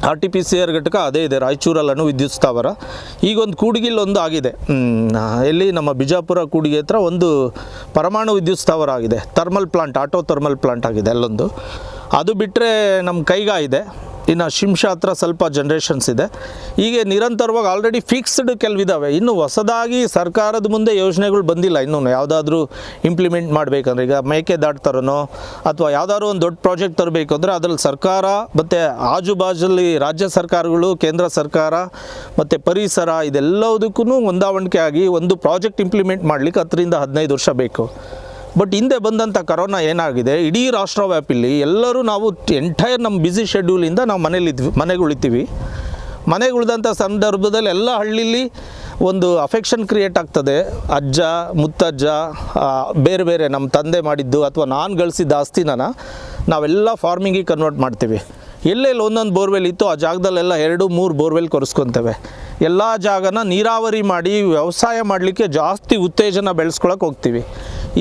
R T P C R ಘಟಕ ಅದೇ ಇದೆ, ರಾಯಚೂರಲ್ಲೂ ವಿದ್ಯುತ್ ಸ್ಥಾವರ. ಈಗ ಒಂದು ಕೂಡಿಗಿಲ್ ಒಂದು ಆಗಿದೆ. ಎಲ್ಲಿ ನಮ್ಮ ಬಿಜಾಪುರ ಕೂಡಿಗೆ ಹತ್ರ ಒಂದು ಪರಮಾಣು ವಿದ್ಯುತ್ ಸ್ಥಾವರ ಆಗಿದೆ. Thermal plant, auto thermal plant ಆಗಿದೆ ಅಲ್ಲೊಂದು. ಅದು ಬಿಟ್ಟರೆ ನಮ್ಮ ಕೈಗಾ ಇದೆ. ಇನ್ನು ಶಿಂಷ ಹತ್ರ ಸ್ವಲ್ಪ ಜನ್ರೇಷನ್ಸ್ ಇದೆ. ಹೀಗೆ ನಿರಂತರವಾಗಿ ಆಲ್ರೆಡಿ ಫಿಕ್ಸ್ಡ್ ಕೆಲವಿದ್ದಾವೆ ಇನ್ನು ಹೊಸದಾಗಿ ಸರ್ಕಾರದ ಮುಂದೆ ಯೋಜನೆಗಳು ಬಂದಿಲ್ಲ ಇನ್ನೂ ಯಾವುದಾದ್ರೂ ಇಂಪ್ಲಿಮೆಂಟ್ ಮಾಡಬೇಕಂದ್ರೆ ಈಗ ಮೇಕೆ ಮೇಕೆದಾಟು ಅಥವಾ ಯಾವುದಾದ್ರು ಒಂದು ದೊಡ್ಡ ಪ್ರಾಜೆಕ್ಟ್ ತರಬೇಕು ಅಂದರೆ ಅದರಲ್ಲಿ ಸರ್ಕಾರ ಮತ್ತು ಆಜುಬಾಜಲ್ಲಿ ರಾಜ್ಯ ಸರ್ಕಾರಗಳು, ಕೇಂದ್ರ ಸರ್ಕಾರ ಮತ್ತು ಪರಿಸರ ಇದೆಲ್ಲದಕ್ಕೂ ಹೊಂದಾವಣಿಕೆ ಆಗಿ ಒಂದು ಪ್ರಾಜೆಕ್ಟ್ ಇಂಪ್ಲಿಮೆಂಟ್ ಮಾಡಲಿಕ್ಕೆ ಹತ್ತರಿಂದ ಹದಿನೈದು ವರ್ಷ ಬೇಕು. ಬಟ್ ಹಿಂದೆ ಬಂದಂಥ ಕರೋನಾ ಏನಾಗಿದೆ? ಇಡೀ ರಾಷ್ಟ್ರವ್ಯಾಪಿಲಿ ಎಲ್ಲರೂ ನಾವು ಎಂಟೈರ್ ನಮ್ಮ ಬ್ಯುಸಿ ಶೆಡ್ಯೂಲಿಂದ ನಾವು ಮನೇಲಿದ್ವಿ ಮನೆಗೆ ಉಳಿತೀವಿ. ಮನೆಗೆ ಉಳಿದಂಥ ಸಂದರ್ಭದಲ್ಲಿ ಎಲ್ಲ ಹಳ್ಳಿಲಿ ಒಂದು ಅಫೆಕ್ಷನ್ ಕ್ರಿಯೇಟ್ ಆಗ್ತದೆ. ಅಜ್ಜ, ಮುತ್ತಜ್ಜ ಬೇರೆ ಬೇರೆ ನಮ್ಮ ತಂದೆ ಮಾಡಿದ್ದು ಅಥವಾ ನಾನು ಗಳಿಸಿದ ಆಸ್ತಿನ ನಾವೆಲ್ಲ ಫಾರ್ಮಿಂಗಿಗೆ ಕನ್ವರ್ಟ್ ಮಾಡ್ತೀವಿ. ಎಲ್ಲೆಲ್ಲಿ ಒಂದೊಂದು ಬೋರ್ವೆಲ್ ಇತ್ತು ಆ ಜಾಗದಲ್ಲೆಲ್ಲ ಎರಡು, ಮೂರು ಬೋರ್ವೆಲ್ ಕೊರೆಸ್ಕೊತೇವೆ. ಎಲ್ಲ ಜಾಗನ ನೀರಾವರಿ ಮಾಡಿ ವ್ಯವಸಾಯ ಮಾಡಲಿಕ್ಕೆ ಜಾಸ್ತಿ ಉತ್ತೇಜನ ಬೆಳೆಸ್ಕೊಳಕ್ಕೆ ಹೋಗ್ತೀವಿ.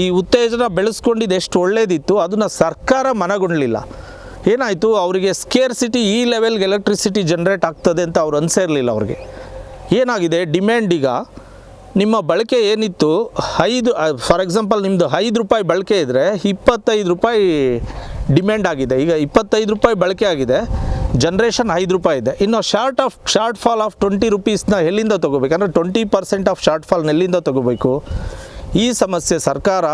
ಈ ಉತ್ತೇಜನ ಬೆಳೆಸ್ಕೊಂಡಿದ್ದು ಎಷ್ಟು ಒಳ್ಳೇದಿತ್ತು, ಅದನ್ನು ಸರ್ಕಾರ ಮನಗೊಂಡಲಿಲ್ಲ. ಏನಾಯಿತು, ಅವರಿಗೆ ಸ್ಕೇರ್ ಸಿಟಿ ಈ ಲೆವೆಲ್ಗೆ ಎಲೆಕ್ಟ್ರಿಸಿಟಿ ಜನ್ರೇಟ್ ಆಗ್ತದೆ ಅಂತ ಅವ್ರು ಅನಿಸಿರಲಿಲ್ಲ ಅವ್ರಿಗೆ. ಏನಾಗಿದೆ ಡಿಮ್ಯಾಂಡ್ ಈಗ, ನಿಮ್ಮ ಬಳಕೆ ಏನಿತ್ತು, ಐದು ಫಾರ್ ಎಕ್ಸಾಂಪಲ್ ನಿಮ್ಮದು ಐದು ರೂಪಾಯಿ ಬಳಕೆ ಇದ್ದರೆ ಇಪ್ಪತ್ತೈದು ರೂಪಾಯಿ ಡಿಮ್ಯಾಂಡ್ ಆಗಿದೆ. ಈಗ ಇಪ್ಪತ್ತೈದು ರೂಪಾಯಿ ಬಳಕೆ ಆಗಿದೆ ಜನ್ರೇಷನ್ ಐದು ರೂಪಾಯಿ ಇದೆ. ಇನ್ನು short of shortfall of twenty ರುಪೀಸ್ನ ಎಲ್ಲಿಂದ ತೊಗೋಬೇಕು? ಅಂದರೆ ಟ್ವೆಂಟಿ ಪರ್ಸೆಂಟ್ ಆಫ್ ಶಾರ್ಟ್ ಫಾಲ್ನ ಎಲ್ಲಿಂದ ತೊಗೋಬೇಕು? ಈ ಸಮಸ್ಯೆ ಸರ್ಕಾರ,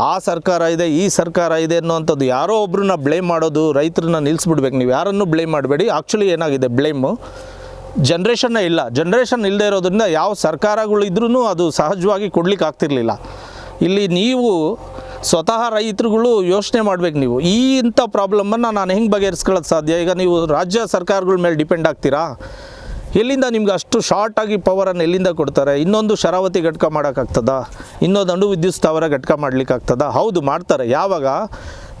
ಆ ಸರ್ಕಾರ ಇದೆ, ಈ ಸರ್ಕಾರ ಇದೆ ಅನ್ನೋವಂಥದ್ದು ಯಾರೋ ಒಬ್ಬರನ್ನ ಬ್ಲೇಮ್ ಮಾಡೋದು, ರೈತರನ್ನ ನಿಲ್ಲಿಸ್ಬಿಡ್ಬೇಕು ನೀವು ಯಾರನ್ನೂ ಬ್ಲೇಮ್ ಮಾಡಬೇಡಿ. ಆ್ಯಕ್ಚುಲಿ ಏನಾಗಿದೆ ಬ್ಲೇಮು ಜನ್ರೇಷನ್ನೇ ಇಲ್ಲ. ಜನ್ರೇಷನ್ ಇಲ್ಲದೆ ಇರೋದ್ರಿಂದ ಯಾವ ಸರ್ಕಾರಗಳು ಇದ್ರೂ ಅದು ಸಹಜವಾಗಿ ಕೊಡ್ಲಿಕ್ಕೆ ಆಗ್ತಿರ್ಲಿಲ್ಲ. ಇಲ್ಲಿ ನೀವು ಸ್ವತಃ ರೈತರುಗಳು ಯೋಚನೆ ಮಾಡ್ಬೇಕು ನೀವು. ಈ ಇಂಥ ಪ್ರಾಬ್ಲಮನ್ನು ನಾನು ಹೆಂಗೆ ಬಗೆಹರಿಸ್ಕೊಳ್ಳೋದು ಸಾಧ್ಯ? ಈಗ ನೀವು ರಾಜ್ಯ ಸರ್ಕಾರಗಳ ಮೇಲೆ ಡಿಪೆಂಡ್ ಆಗ್ತೀರಾ? ಎಲ್ಲಿಂದ ನಿಮ್ಗೆ ಅಷ್ಟು ಶಾರ್ಟ್ ಆಗಿ ಪವರನ್ನು ಎಲ್ಲಿಂದ ಕೊಡ್ತಾರೆ? ಇನ್ನೊಂದು ಶರಾವತಿ ಘಟಕ ಮಾಡೋಕ್ಕಾಗ್ತದಾ? ಇನ್ನೊಂದು ಅಣು ವಿದ್ಯುತ್ ಸ್ಥಾವರ ಘಟಕ ಮಾಡ್ಲಿಕ್ಕಾಗ್ತದಾ? ಹೌದು, ಮಾಡ್ತಾರೆ. ಯಾವಾಗ?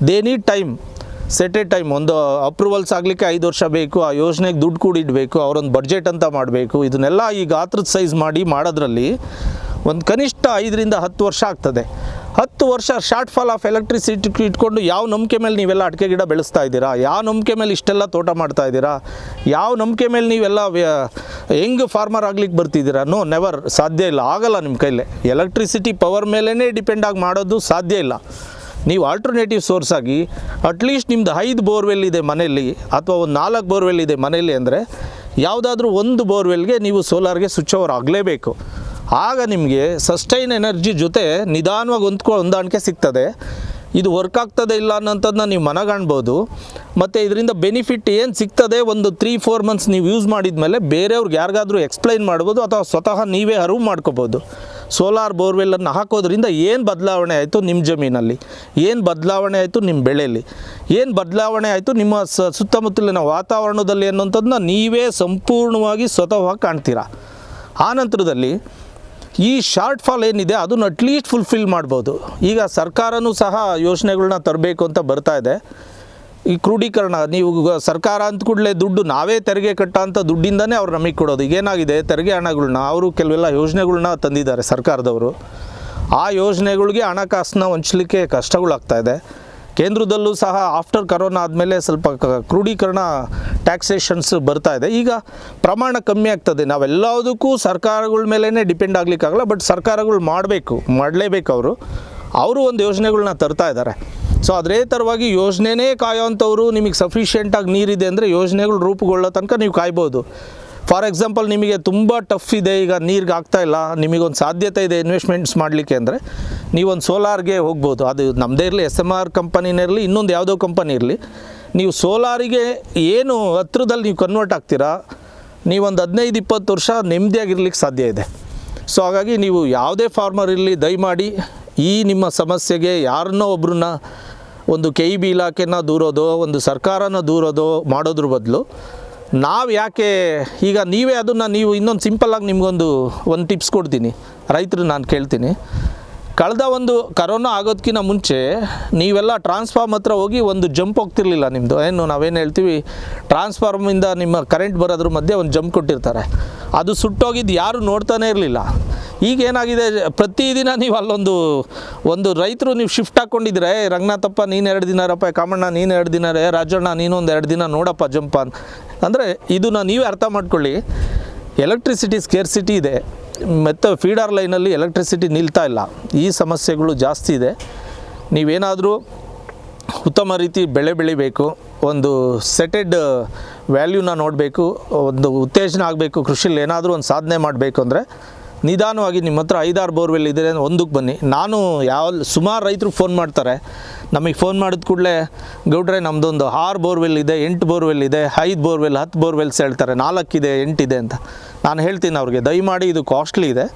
They need time a time ಒಂದು ಅಪ್ರೂವಲ್ಸ್ ಆಗಲಿಕ್ಕೆ ಐದು ವರ್ಷ ಬೇಕು. ಆ ಯೋಜನೆಗೆ ದುಡ್ಡು ಕೂಡಿಡಬೇಕು. ಅವರೊಂದು ಬಡ್ಜೆಟ್ ಅಂತ ಮಾಡಬೇಕು. ಇದನ್ನೆಲ್ಲ ಈ ಗಾತ್ರದ ಸೈಜ್ ಮಾಡಿ ಮಾಡೋದ್ರಲ್ಲಿ ಒಂದು ಕನಿಷ್ಠ ಐದರಿಂದ ಹತ್ತು ವರ್ಷ ಆಗ್ತದೆ. ಹತ್ತು ವರ್ಷ ಶಾರ್ಟ್ ಫಾಲ್ ಆಫ್ ಎಲೆಕ್ಟ್ರಿಸಿಟಿ ಇಟ್ಕೊಂಡು ಯಾವ ನಂಬಿಕೆ ಮೇಲೆ ನೀವೆಲ್ಲ ಅಡಿಕೆ ಗಿಡ ಬೆಳೆಸ್ತಾ ಇದ್ದೀರಾ? ಯಾವ ನಂಬಿಕೆ ಮೇಲೆ ಇಷ್ಟೆಲ್ಲ ತೋಟ ಮಾಡ್ತಾ ಇದ್ದೀರಾ? ಯಾವ ನಂಬಿಕೆ ಮೇಲೆ ನೀವೆಲ್ಲ ಹೆಂಗ್ ಫಾರ್ಮರ್ ಆಗ್ಲಿಕ್ಕೆ ಬರ್ತಿದ್ದೀರಾ? ನೋ ನೆವರ್ ಸಾಧ್ಯ ಇಲ್ಲ. ಆಗಲ್ಲ ನಿಮ್ಮ ಕೈಲೇ. ಎಲೆಕ್ಟ್ರಿಸಿಟಿ ಪವರ್ ಮೇಲೇ ಡಿಪೆಂಡ್ ಆಗಿ ಮಾಡೋದು ಸಾಧ್ಯ ಇಲ್ಲ. ನೀವು ಆಲ್ಟರ್ನೇಟಿವ್ ಸೋರ್ಸ್ ಆಗಿ ಅಟ್ಲೀಸ್ಟ್ ನಿಮ್ದು ಐದು ಬೋರ್ವೆಲ್ ಇದೆ ಮನೆಯಲ್ಲಿ, ಅಥವಾ ಒಂದು ನಾಲ್ಕು ಬೋರ್ವೆಲ್ ಇದೆ ಮನೆಯಲ್ಲಿ ಅಂದರೆ, ಯಾವುದಾದ್ರೂ ಒಂದು ಬೋರ್ವೆಲ್ಗೆ ನೀವು ಸೋಲಾರ್ಗೆ ಸ್ವಿಚ್ ಓವರ್ ಆಗಲೇಬೇಕು. ಆಗ ನಿಮಗೆ ಸಸ್ಟೈನ್ ಎನರ್ಜಿ ಜೊತೆ ನಿಧಾನವಾಗಿ ಹೊಂದ್ಕೊ, ಹೊಂದಾಣಿಕೆ ಸಿಗ್ತದೆ. ಇದು ವರ್ಕ್ ಆಗ್ತದೆ ಇಲ್ಲ ಅನ್ನೋಂಥದ್ದನ್ನ ನೀವು ಮನಗಾಣ್ಬೋದು. ಮತ್ತು ಇದರಿಂದ ಬೆನಿಫಿಟ್ ಏನು ಸಿಗ್ತದೆ? ಒಂದು ತ್ರೀ ಫೋರ್ ಮಂತ್ಸ್ ನೀವು ಯೂಸ್ ಮಾಡಿದ ಮೇಲೆ ಬೇರೆಯವ್ರಿಗೆ ಯಾರಿಗಾದರೂ ಎಕ್ಸ್ಪ್ಲೈನ್ ಮಾಡ್ಬೋದು ಅಥವಾ ಸ್ವತಃ ನೀವೇ ಅರಿವು ಮಾಡ್ಕೋಬೋದು. ಸೋಲಾರ್ ಬೋರ್ವೆಲ್ಲನ್ನು ಹಾಕೋದ್ರಿಂದ ಏನು ಬದಲಾವಣೆ ಆಯಿತು ನಿಮ್ಮ ಜಮೀನಲ್ಲಿ? ಏನು ಬದಲಾವಣೆ ಆಯಿತು ನಿಮ್ಮ ಬೆಳೆಯಲ್ಲಿ? ಏನು ಬದಲಾವಣೆ ಆಯಿತು ನಿಮ್ಮ ಸ, ಸುತ್ತಮುತ್ತಲಿನ ವಾತಾವರಣದಲ್ಲಿ ಅನ್ನೋಂಥದ್ದನ್ನ ನೀವೇ ಸಂಪೂರ್ಣವಾಗಿ ಸ್ವತಃವಾಗಿ ಕಾಣ್ತೀರಾ? ಆ ನಂತರದಲ್ಲಿ ಈ ಶಾರ್ಟ್ ಫಾಲ್ ಏನಿದೆ, ಅದನ್ನು ಅಟ್ಲೀಸ್ಟ್ ಫುಲ್ಫಿಲ್ ಮಾಡ್ಬೋದು. ಈಗ ಸರ್ಕಾರನೂ ಸಹ ಯೋಜನೆಗಳನ್ನ ತರಬೇಕು ಅಂತ ಬರ್ತಾ ಇದೆ. ಈ ಕ್ರೋಢೀಕರಣ ನೀವು ಸರ್ಕಾರ ಅಂತ ಕೂಡಲೇ ದುಡ್ಡು ನಾವೇ ತೆರಿಗೆ ಕಟ್ಟೋಂಥ ದುಡ್ಡಿಂದನೇ ಅವ್ರು ನಮಗೆ ಕೊಡೋದು. ಈಗೇನಾಗಿದೆ ತೆರಿಗೆ ಹಣಗಳನ್ನ ಅವರು ಕೆಲವೆಲ್ಲ ಯೋಜನೆಗಳನ್ನ ತಂದಿದ್ದಾರೆ ಸರ್ಕಾರದವರು. ಆ ಯೋಜನೆಗಳಿಗೆ ಹಣಕಾಸನ್ನ ಹಂಚಲಿಕ್ಕೆ ಕಷ್ಟಗಳಾಗ್ತಾ ಇದೆ. ಕೇಂದ್ರದಲ್ಲೂ ಸಹ ಆಫ್ಟರ್ ಕರೋನಾ ಆದಮೇಲೆ ಸ್ವಲ್ಪ ಕ್ರೋಢೀಕರಣ ಟ್ಯಾಕ್ಸೇಷನ್ಸ್ ಬರ್ತಾ ಇದೆ. ಈಗ ಪ್ರಮಾಣ ಕಮ್ಮಿ ಆಗ್ತದೆ. ನಾವೆಲ್ಲದಕ್ಕೂ ಸರ್ಕಾರಗಳ ಮೇಲೇ ಡಿಪೆಂಡ್ ಆಗಲಿಕ್ಕಾಗಲ್ಲ ಬಟ್ ಸರ್ಕಾರಗಳು ಮಾಡಬೇಕು, ಮಾಡಲೇಬೇಕು ಅವರು. ಅವರು ಒಂದು ಯೋಜನೆಗಳನ್ನ ತರ್ತಾ ಇದ್ದಾರೆ ಸೊ ಅದೇ ಥರವಾಗಿ ಯೋಜನೆನೇ ಕಾಯೋವಂಥವ್ರು ನಿಮಗೆ ಸಫಿಷಿಯೆಂಟಾಗಿ ನೀರಿದೆ ಅಂದರೆ ಯೋಜನೆಗಳು ರೂಪುಗೊಳ್ಳೋ ತನಕ ನೀವು ಕಾಯ್ಬೋದು. ಫಾರ್ ಎಕ್ಸಾಂಪಲ್ ನಿಮಗೆ ತುಂಬ ಟಫ್ ಇದೆ, ಈಗ ನೀರಿಗೆ ಆಗ್ತಾ ಇಲ್ಲ, ನಿಮಗೊಂದು ಸಾಧ್ಯತೆ ಇದೆ ಇನ್ವೆಸ್ಟ್ಮೆಂಟ್ಸ್ ಮಾಡಲಿಕ್ಕೆ ಅಂದರೆ, ನೀವೊಂದು ಸೋಲಾರ್ಗೆ ಹೋಗ್ಬೋದು. ಅದು ನಮ್ಮದೇ ಇರಲಿ ಎಸ್ ಎಂ ಆರ್ ಕಂಪನಿನೇ ಇರಲಿ, ಇನ್ನೊಂದು ಯಾವುದೋ ಕಂಪನಿ ಇರಲಿ. ನೀವು ಸೋಲಾರಿಗೆ ಏನು ಹತ್ರದಲ್ಲಿ ನೀವು ಕನ್ವರ್ಟ್ ಆಗ್ತೀರಾ? ನೀವೊಂದು ಹದಿನೈದು, ಇಪ್ಪತ್ತು ವರ್ಷ ನೆಮ್ಮದಿಯಾಗಿರ್ಲಿಕ್ಕೆ ಸಾಧ್ಯ ಇದೆ. ಸೊ ಹಾಗಾಗಿ ನೀವು ಯಾವುದೇ ಫಾರ್ಮರ್ ಇರಲಿ, ದಯಮಾಡಿ ಈ ನಿಮ್ಮ ಸಮಸ್ಯೆಗೆ ಯಾರನ್ನೋ ಒಬ್ಬರನ್ನ ಒಂದು ಕೆ ಇ ಬಿ ಇಲಾಖೆನ ದೂರೋದು, ಒಂದು ಸರ್ಕಾರನ ದೂರೋದು ಮಾಡೋದ್ರ ಬದಲು ನಾವು ಯಾಕೆ ಈಗ ನೀವೇ ಅದನ್ನು ನೀವು ಇನ್ನೊಂದು ಸಿಂಪಲ್ಲಾಗಿ ನಿಮಗೊಂದು ಒಂದು ಟಿಪ್ಸ್ ಕೊಡ್ತೀನಿ. ರೈತರು ನಾನು ಕೇಳ್ತೀನಿ. ಕಳೆದ ಒಂದು ಕರೋನಾ ಆಗೋದಕ್ಕಿಂತ ಮುಂಚೆ ನೀವೆಲ್ಲ ಟ್ರಾನ್ಸ್ಫಾರ್ಮ್ ಹತ್ರ ಹೋಗಿ ಒಂದು ಜಂಪ್ ಹೋಗ್ತಿರ್ಲಿಲ್ಲ ನಿಮ್ಮದು ಏನು ನಾವೇನು ಹೇಳ್ತೀವಿ ಟ್ರಾನ್ಸ್ಫಾರ್ಮಿಂದ ನಿಮ್ಮ ಕರೆಂಟ್ ಬರೋದ್ರ ಮಧ್ಯೆ ಒಂದು ಜಂಪ್ ಕೊಟ್ಟಿರ್ತಾರೆ. ಅದು ಸುಟ್ಟೋಗಿದ್ದು ಯಾರು ನೋಡ್ತಾನೇ ಇರಲಿಲ್ಲ. ಈಗ ಏನಾಗಿದೆ ಪ್ರತಿದಿನ ನೀವು ಅಲ್ಲೊಂದು ಒಂದು ರೈತರು ನೀವು ಶಿಫ್ಟ್ ಹಾಕ್ಕೊಂಡಿದ್ರೆ "ಏ, ರಂಗನಾಥಪ್ಪ ನೀನು ಎರಡು ದಿನ ರಪ್ಪ ಕಾಮಣ್ಣ ನೀನು ಎರಡು ದಿನ ರೇ ರಾಜಣ್ಣ ನೀನೊಂದು ಎರಡು ದಿನ ನೋಡಪ್ಪ ಜಂಪ್ ಅಂತ. ಅಂದರೆ ಇದನ್ನ ನೀವೇ ಅರ್ಥ ಮಾಡ್ಕೊಳ್ಳಿ. ಎಲೆಕ್ಟ್ರಿಸಿಟಿ ಸ್ಕೇರ್ಸಿಟಿ ಇದೆ. ಮತ್ತು ಫೀಡರ್ ಲೈನಲ್ಲಿ ಎಲೆಕ್ಟ್ರಿಸಿಟಿ ನಿಲ್ತಾ ಇಲ್ಲ. ಈ ಸಮಸ್ಯೆಗಳು ಜಾಸ್ತಿ ಇದೆ. ನೀವೇನಾದರೂ ಉತ್ತಮ ರೀತಿ ಬೆಳೆ ಬೆಳಿಬೇಕು, ಒಂದು ಸೆಟೆಡ್ ವ್ಯಾಲ್ಯೂನ ನೋಡಬೇಕು, ಒಂದು ಉತ್ತೇಜನ ಆಗಬೇಕು, ಕೃಷಿಲಿ ಏನಾದರೂ ಒಂದು ಸಾಧನೆ ಮಾಡಬೇಕು ಅಂದರೆ ನಿಧಾನವಾಗಿ ನಿಮ್ಮ ಹತ್ರ ಐದಾರು ಬೋರ್ವೆಲ್ ಇದೆ ಒಂದಕ್ಕೆ ಬನ್ನಿ. ನಾನು ಯಾವ ಸುಮಾರು ರೈತರು ಫೋನ್ ಮಾಡ್ತಾರೆ. ನಮಗೆ ಫೋನ್ ಮಾಡಿದ ಕೂಡಲೇ, ಗೌಡ್ರೆ ನಮ್ಮದೊಂದು ಆರು ಬೋರ್ವೆಲ್ ಇದೆ, ಎಂಟು ಬೋರ್ವೆಲ್ ಇದೆ, ಐದು ಬೋರ್ವೆಲ್, ಹತ್ತು ಬೋರ್ವೆಲ್ಸ್ ಹೇಳ್ತಾರೆ ನಾಲ್ಕಿದೆ ಎಂಟಿದೆ ಅಂತ. ನಾನು ಹೇಳ್ತೀನಿ ಅವ್ರಿಗೆ, ದಯಮಾಡಿ ಇದು ಕಾಸ್ಟ್ಲಿ ಇದೆ.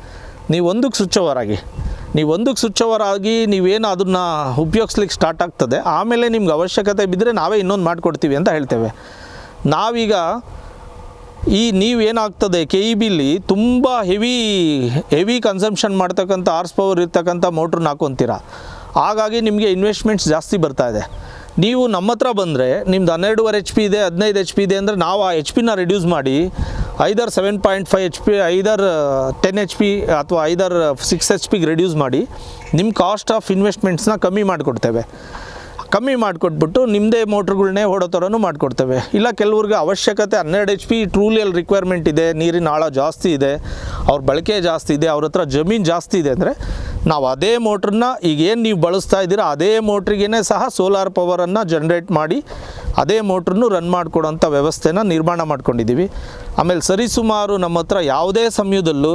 ನೀವು ಒಂದಕ್ಕೆ ಸ್ವಿಚ್ ಓವರ್ ಆಗಿ. ನೀವು ಒಂದಕ್ಕೆ ಸ್ವಿಚ್ ಓವರ್ ಆಗಿ ನೀವೇನು ಅದನ್ನು ಉಪಯೋಗಿಸ್ಲಿಕ್ಕೆ ಸ್ಟಾರ್ಟ್ ಆಗ್ತದೆ. ಆಮೇಲೆ ನಿಮ್ಗೆ ಅವಶ್ಯಕತೆ ಬಿದ್ದರೆ ನಾವೇ ಇನ್ನೊಂದು ಮಾಡಿಕೊಡ್ತೀವಿ ಅಂತ ಹೇಳ್ತೇವೆ. ನಾವೀಗ ಈ ನೀವೇನಾಗ್ತದೆ ಕೆ ಇ ಬಿಲಿ ತುಂಬ ಹೆವಿ ಹೆವಿ ಕನ್ಸಂಪ್ಷನ್ ಮಾಡ್ತಕ್ಕಂಥ ಆರ್ಸ್ ಪವರ್ ಇರ್ತಕ್ಕಂಥ ಮೋಟ್ರನ್ನ ಹಾಕೊತೀರ? ಹಾಗಾಗಿ ನಿಮಗೆ ಇನ್ವೆಸ್ಟ್ಮೆಂಟ್ಸ್ ಜಾಸ್ತಿ ಬರ್ತಾ ಇದೆ. ನೀವು ನಮ್ಮ ಹತ್ರ ಬಂದರೆ, ನಿಮ್ದು ಹನ್ನೆರಡುವರೆ ಎಚ್ ಪಿ ಇದೆ, ಹದಿನೈದು ಎಚ್ ಪಿ ಇದೆ ಅಂದರೆ ನಾವು ಆ ಎಚ್ ಪಿನ ರಿಡ್ಯೂಸ್ ಮಾಡಿ, either seven point five H P either ten H P ಅಥವಾ ಐದರ್ ಸಿಕ್ಸ್ ಎಚ್ ಪಿಗೆ ರಿಡ್ಯೂಸ್ ಮಾಡಿ ನಿಮ್ಮ ಕಾಸ್ಟ್ ಆಫ್ ಇನ್ವೆಸ್ಟ್ಮೆಂಟ್ಸ್ನ ಕಮ್ಮಿ ಮಾಡಿಕೊಡ್ತೇವೆ. ಕಮ್ಮಿ ಮಾಡಿಕೊಟ್ಬಿಟ್ಟು ನಿಮ್ಮದೇ ಮೋಟ್ರ್ಗಳನ್ನೇ ಓಡೋ ಥರನೂ ಮಾಡಿಕೊಡ್ತೇವೆ. ಇಲ್ಲ, ಕೆಲವ್ರಿಗೆ ಅವಶ್ಯಕತೆ ಹನ್ನೆರಡು ಎಚ್ ಪಿ ಟ್ರೂಲಿ ಅಲ್ಲಿ ರಿಕ್ವೈರ್ಮೆಂಟ್ ಇದೆ, ನೀರಿನ ಆಳ ಜಾಸ್ತಿ ಇದೆ, ಅವ್ರ ಬಳಕೆ ಜಾಸ್ತಿ ಇದೆ, ಅವ್ರ ಹತ್ರ ಜಮೀನು ಜಾಸ್ತಿ ಇದೆ ಅಂದರೆ ನಾವು ಅದೇ ಮೋಟ್ರನ್ನ ಈಗೇನು ನೀವು ಬಳಸ್ತಾ ಇದ್ದೀರಾ, ಅದೇ ಮೋಟ್ರಿಗೇ ಸಹ ಸೋಲಾರ್ ಪವರನ್ನು ಜನ್ರೇಟ್ ಮಾಡಿ ಅದೇ ಮೋಟ್ರನ್ನು ರನ್ ಮಾಡಿಕೊಡೋಂಥ ವ್ಯವಸ್ಥೆನ ನಿರ್ಮಾಣ ಮಾಡ್ಕೊಂಡಿದ್ದೀವಿ. ಆಮೇಲೆ ಸರಿಸುಮಾರು ನಮ್ಮ ಹತ್ರ ಯಾವುದೇ ಸಮಯದಲ್ಲೂ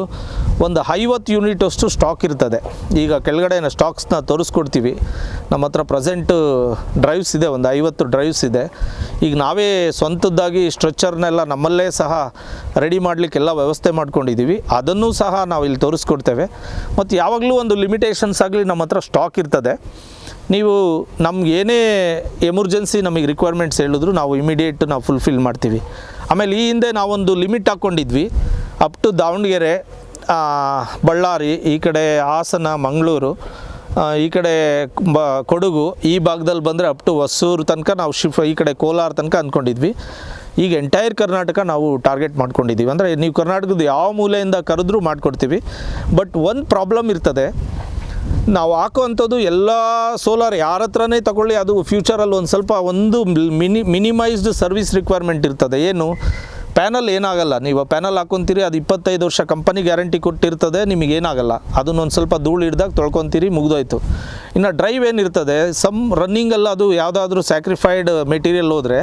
ಒಂದು ಐವತ್ತು ಯೂನಿಟ್ ಅಷ್ಟು ಸ್ಟಾಕ್ ಇರ್ತದೆ. ಈಗ ಕೆಳಗಡೆ ಸ್ಟಾಕ್ಸ್ನ ತೋರಿಸ್ಕೊಡ್ತೀವಿ. ನಮ್ಮ ಹತ್ರ ಪ್ರೆಸೆಂಟು ಡ್ರೈವ್ಸ್ ಇದೆ, ಒಂದು ಐವತ್ತು ಡ್ರೈವ್ಸ್ ಇದೆ. ಈಗ ನಾವೇ ಸ್ವಂತದ್ದಾಗಿ ಸ್ಟ್ರೆಚ್ಚರ್ನೆಲ್ಲ ನಮ್ಮಲ್ಲೇ ಸಹ ರೆಡಿ ಮಾಡಲಿಕ್ಕೆಲ್ಲ ವ್ಯವಸ್ಥೆ ಮಾಡ್ಕೊಂಡಿದ್ದೀವಿ. ಅದನ್ನು ಸಹ ನಾವು ಇಲ್ಲಿ ತೋರಿಸ್ಕೊಡ್ತೇವೆ. ಮತ್ತು ಯಾವಾಗಲೂ ಒಂದು ಲಿಮಿಟೇಷನ್ಸ್ ಆಗಲಿ ನಮ್ಮ ಹತ್ರ ಸ್ಟಾಕ್ ಇರ್ತದೆ. ನೀವು ನಮ್ಗೆ ಏನೇ ಎಮರ್ಜೆನ್ಸಿ ನಮಗೆ ರಿಕ್ವೈರ್ಮೆಂಟ್ಸ್ ಹೇಳಿದ್ರು ನಾವು ಇಮಿಡಿಯೇಟ್ ನಾವು ಫುಲ್ಫಿಲ್ ಮಾಡ್ತೀವಿ. ಆಮೇಲೆ ಈ ಹಿಂದೆ ನಾವೊಂದು ಲಿಮಿಟ್ ಹಾಕ್ಕೊಂಡಿದ್ವಿ ಅಪ್ ಟು ದಾವಣಗೆರೆ ಬಳ್ಳಾರಿ, ಈ ಕಡೆ ಹಾಸನ, ಮಂಗಳೂರು ಈ ಕಡೆ ಬ, ಕೊಡಗು, ಈ ಭಾಗದಲ್ಲಿ ಬಂದರೆ ಅಪ್ ಟು ಹೊಸೂರು ತನಕ ನಾವು ಶಿಫ್, ಈ ಕಡೆ ಕೋಲಾರ ತನಕ ಅಂದ್ಕೊಂಡಿದ್ವಿ. ಈಗ ಎಂಟೈರ್ ಕರ್ನಾಟಕ ನಾವು ಟಾರ್ಗೆಟ್ ಮಾಡ್ಕೊಂಡಿದ್ದೀವಿ. ಅಂದರೆ ನೀವು ಕರ್ನಾಟಕದ ಯಾವ ಮೂಲೆಯಿಂದ ಕರೆದ್ರೂ ಮಾಡಿಕೊಡ್ತೀವಿ. ಬಟ್ ಒಂದು ಪ್ರಾಬ್ಲಮ್ ಇರ್ತದೆ ನಾವು ಹಾಕುವಂಥದ್ದು ಎಲ್ಲ ಸೋಲಾರ್ ಯಾರ ಹತ್ರನೇ ತಗೊಳ್ಳಿ, ಅದು ಫ್ಯೂಚರಲ್ಲಿ ಒಂದು ಸ್ವಲ್ಪ ಒಂದು ಮಿನಿ ಮಿನಿಮೈಸ್ಡ್ ಸರ್ವಿಸ್ ರಿಕ್ವೈರ್ಮೆಂಟ್ ಇರ್ತದೆ. ಏನು? ಪ್ಯಾನಲ್ ಏನಾಗಲ್ಲ. ನೀವು ಪ್ಯಾನಲ್ ಹಾಕೊತೀರಿ, ಅದು ಇಪ್ಪತ್ತೈದು ವರ್ಷ ಕಂಪನಿ ಗ್ಯಾರಂಟಿ ಕೊಟ್ಟಿರ್ತದೆ, ನಿಮಗೆ ಏನಾಗಲ್ಲ. ಅದನ್ನೊಂದು ಸ್ವಲ್ಪ ಧೂಳು ಹಿಡ್ದಾಗ ತೊಳ್ಕೊತೀರಿ, ಮುಗ್ದೋಯ್ತು. ಇನ್ನು ಡ್ರೈವ್ ಏನಿರ್ತದೆ ಸಮ್ ರನ್ನಿಂಗಲ್ಲಿ ಅದು ಯಾವುದಾದ್ರೂ ಸ್ಯಾಕ್ರಿಫೈಡ್ ಮೆಟೀರಿಯಲ್ ಹೋದರೆ,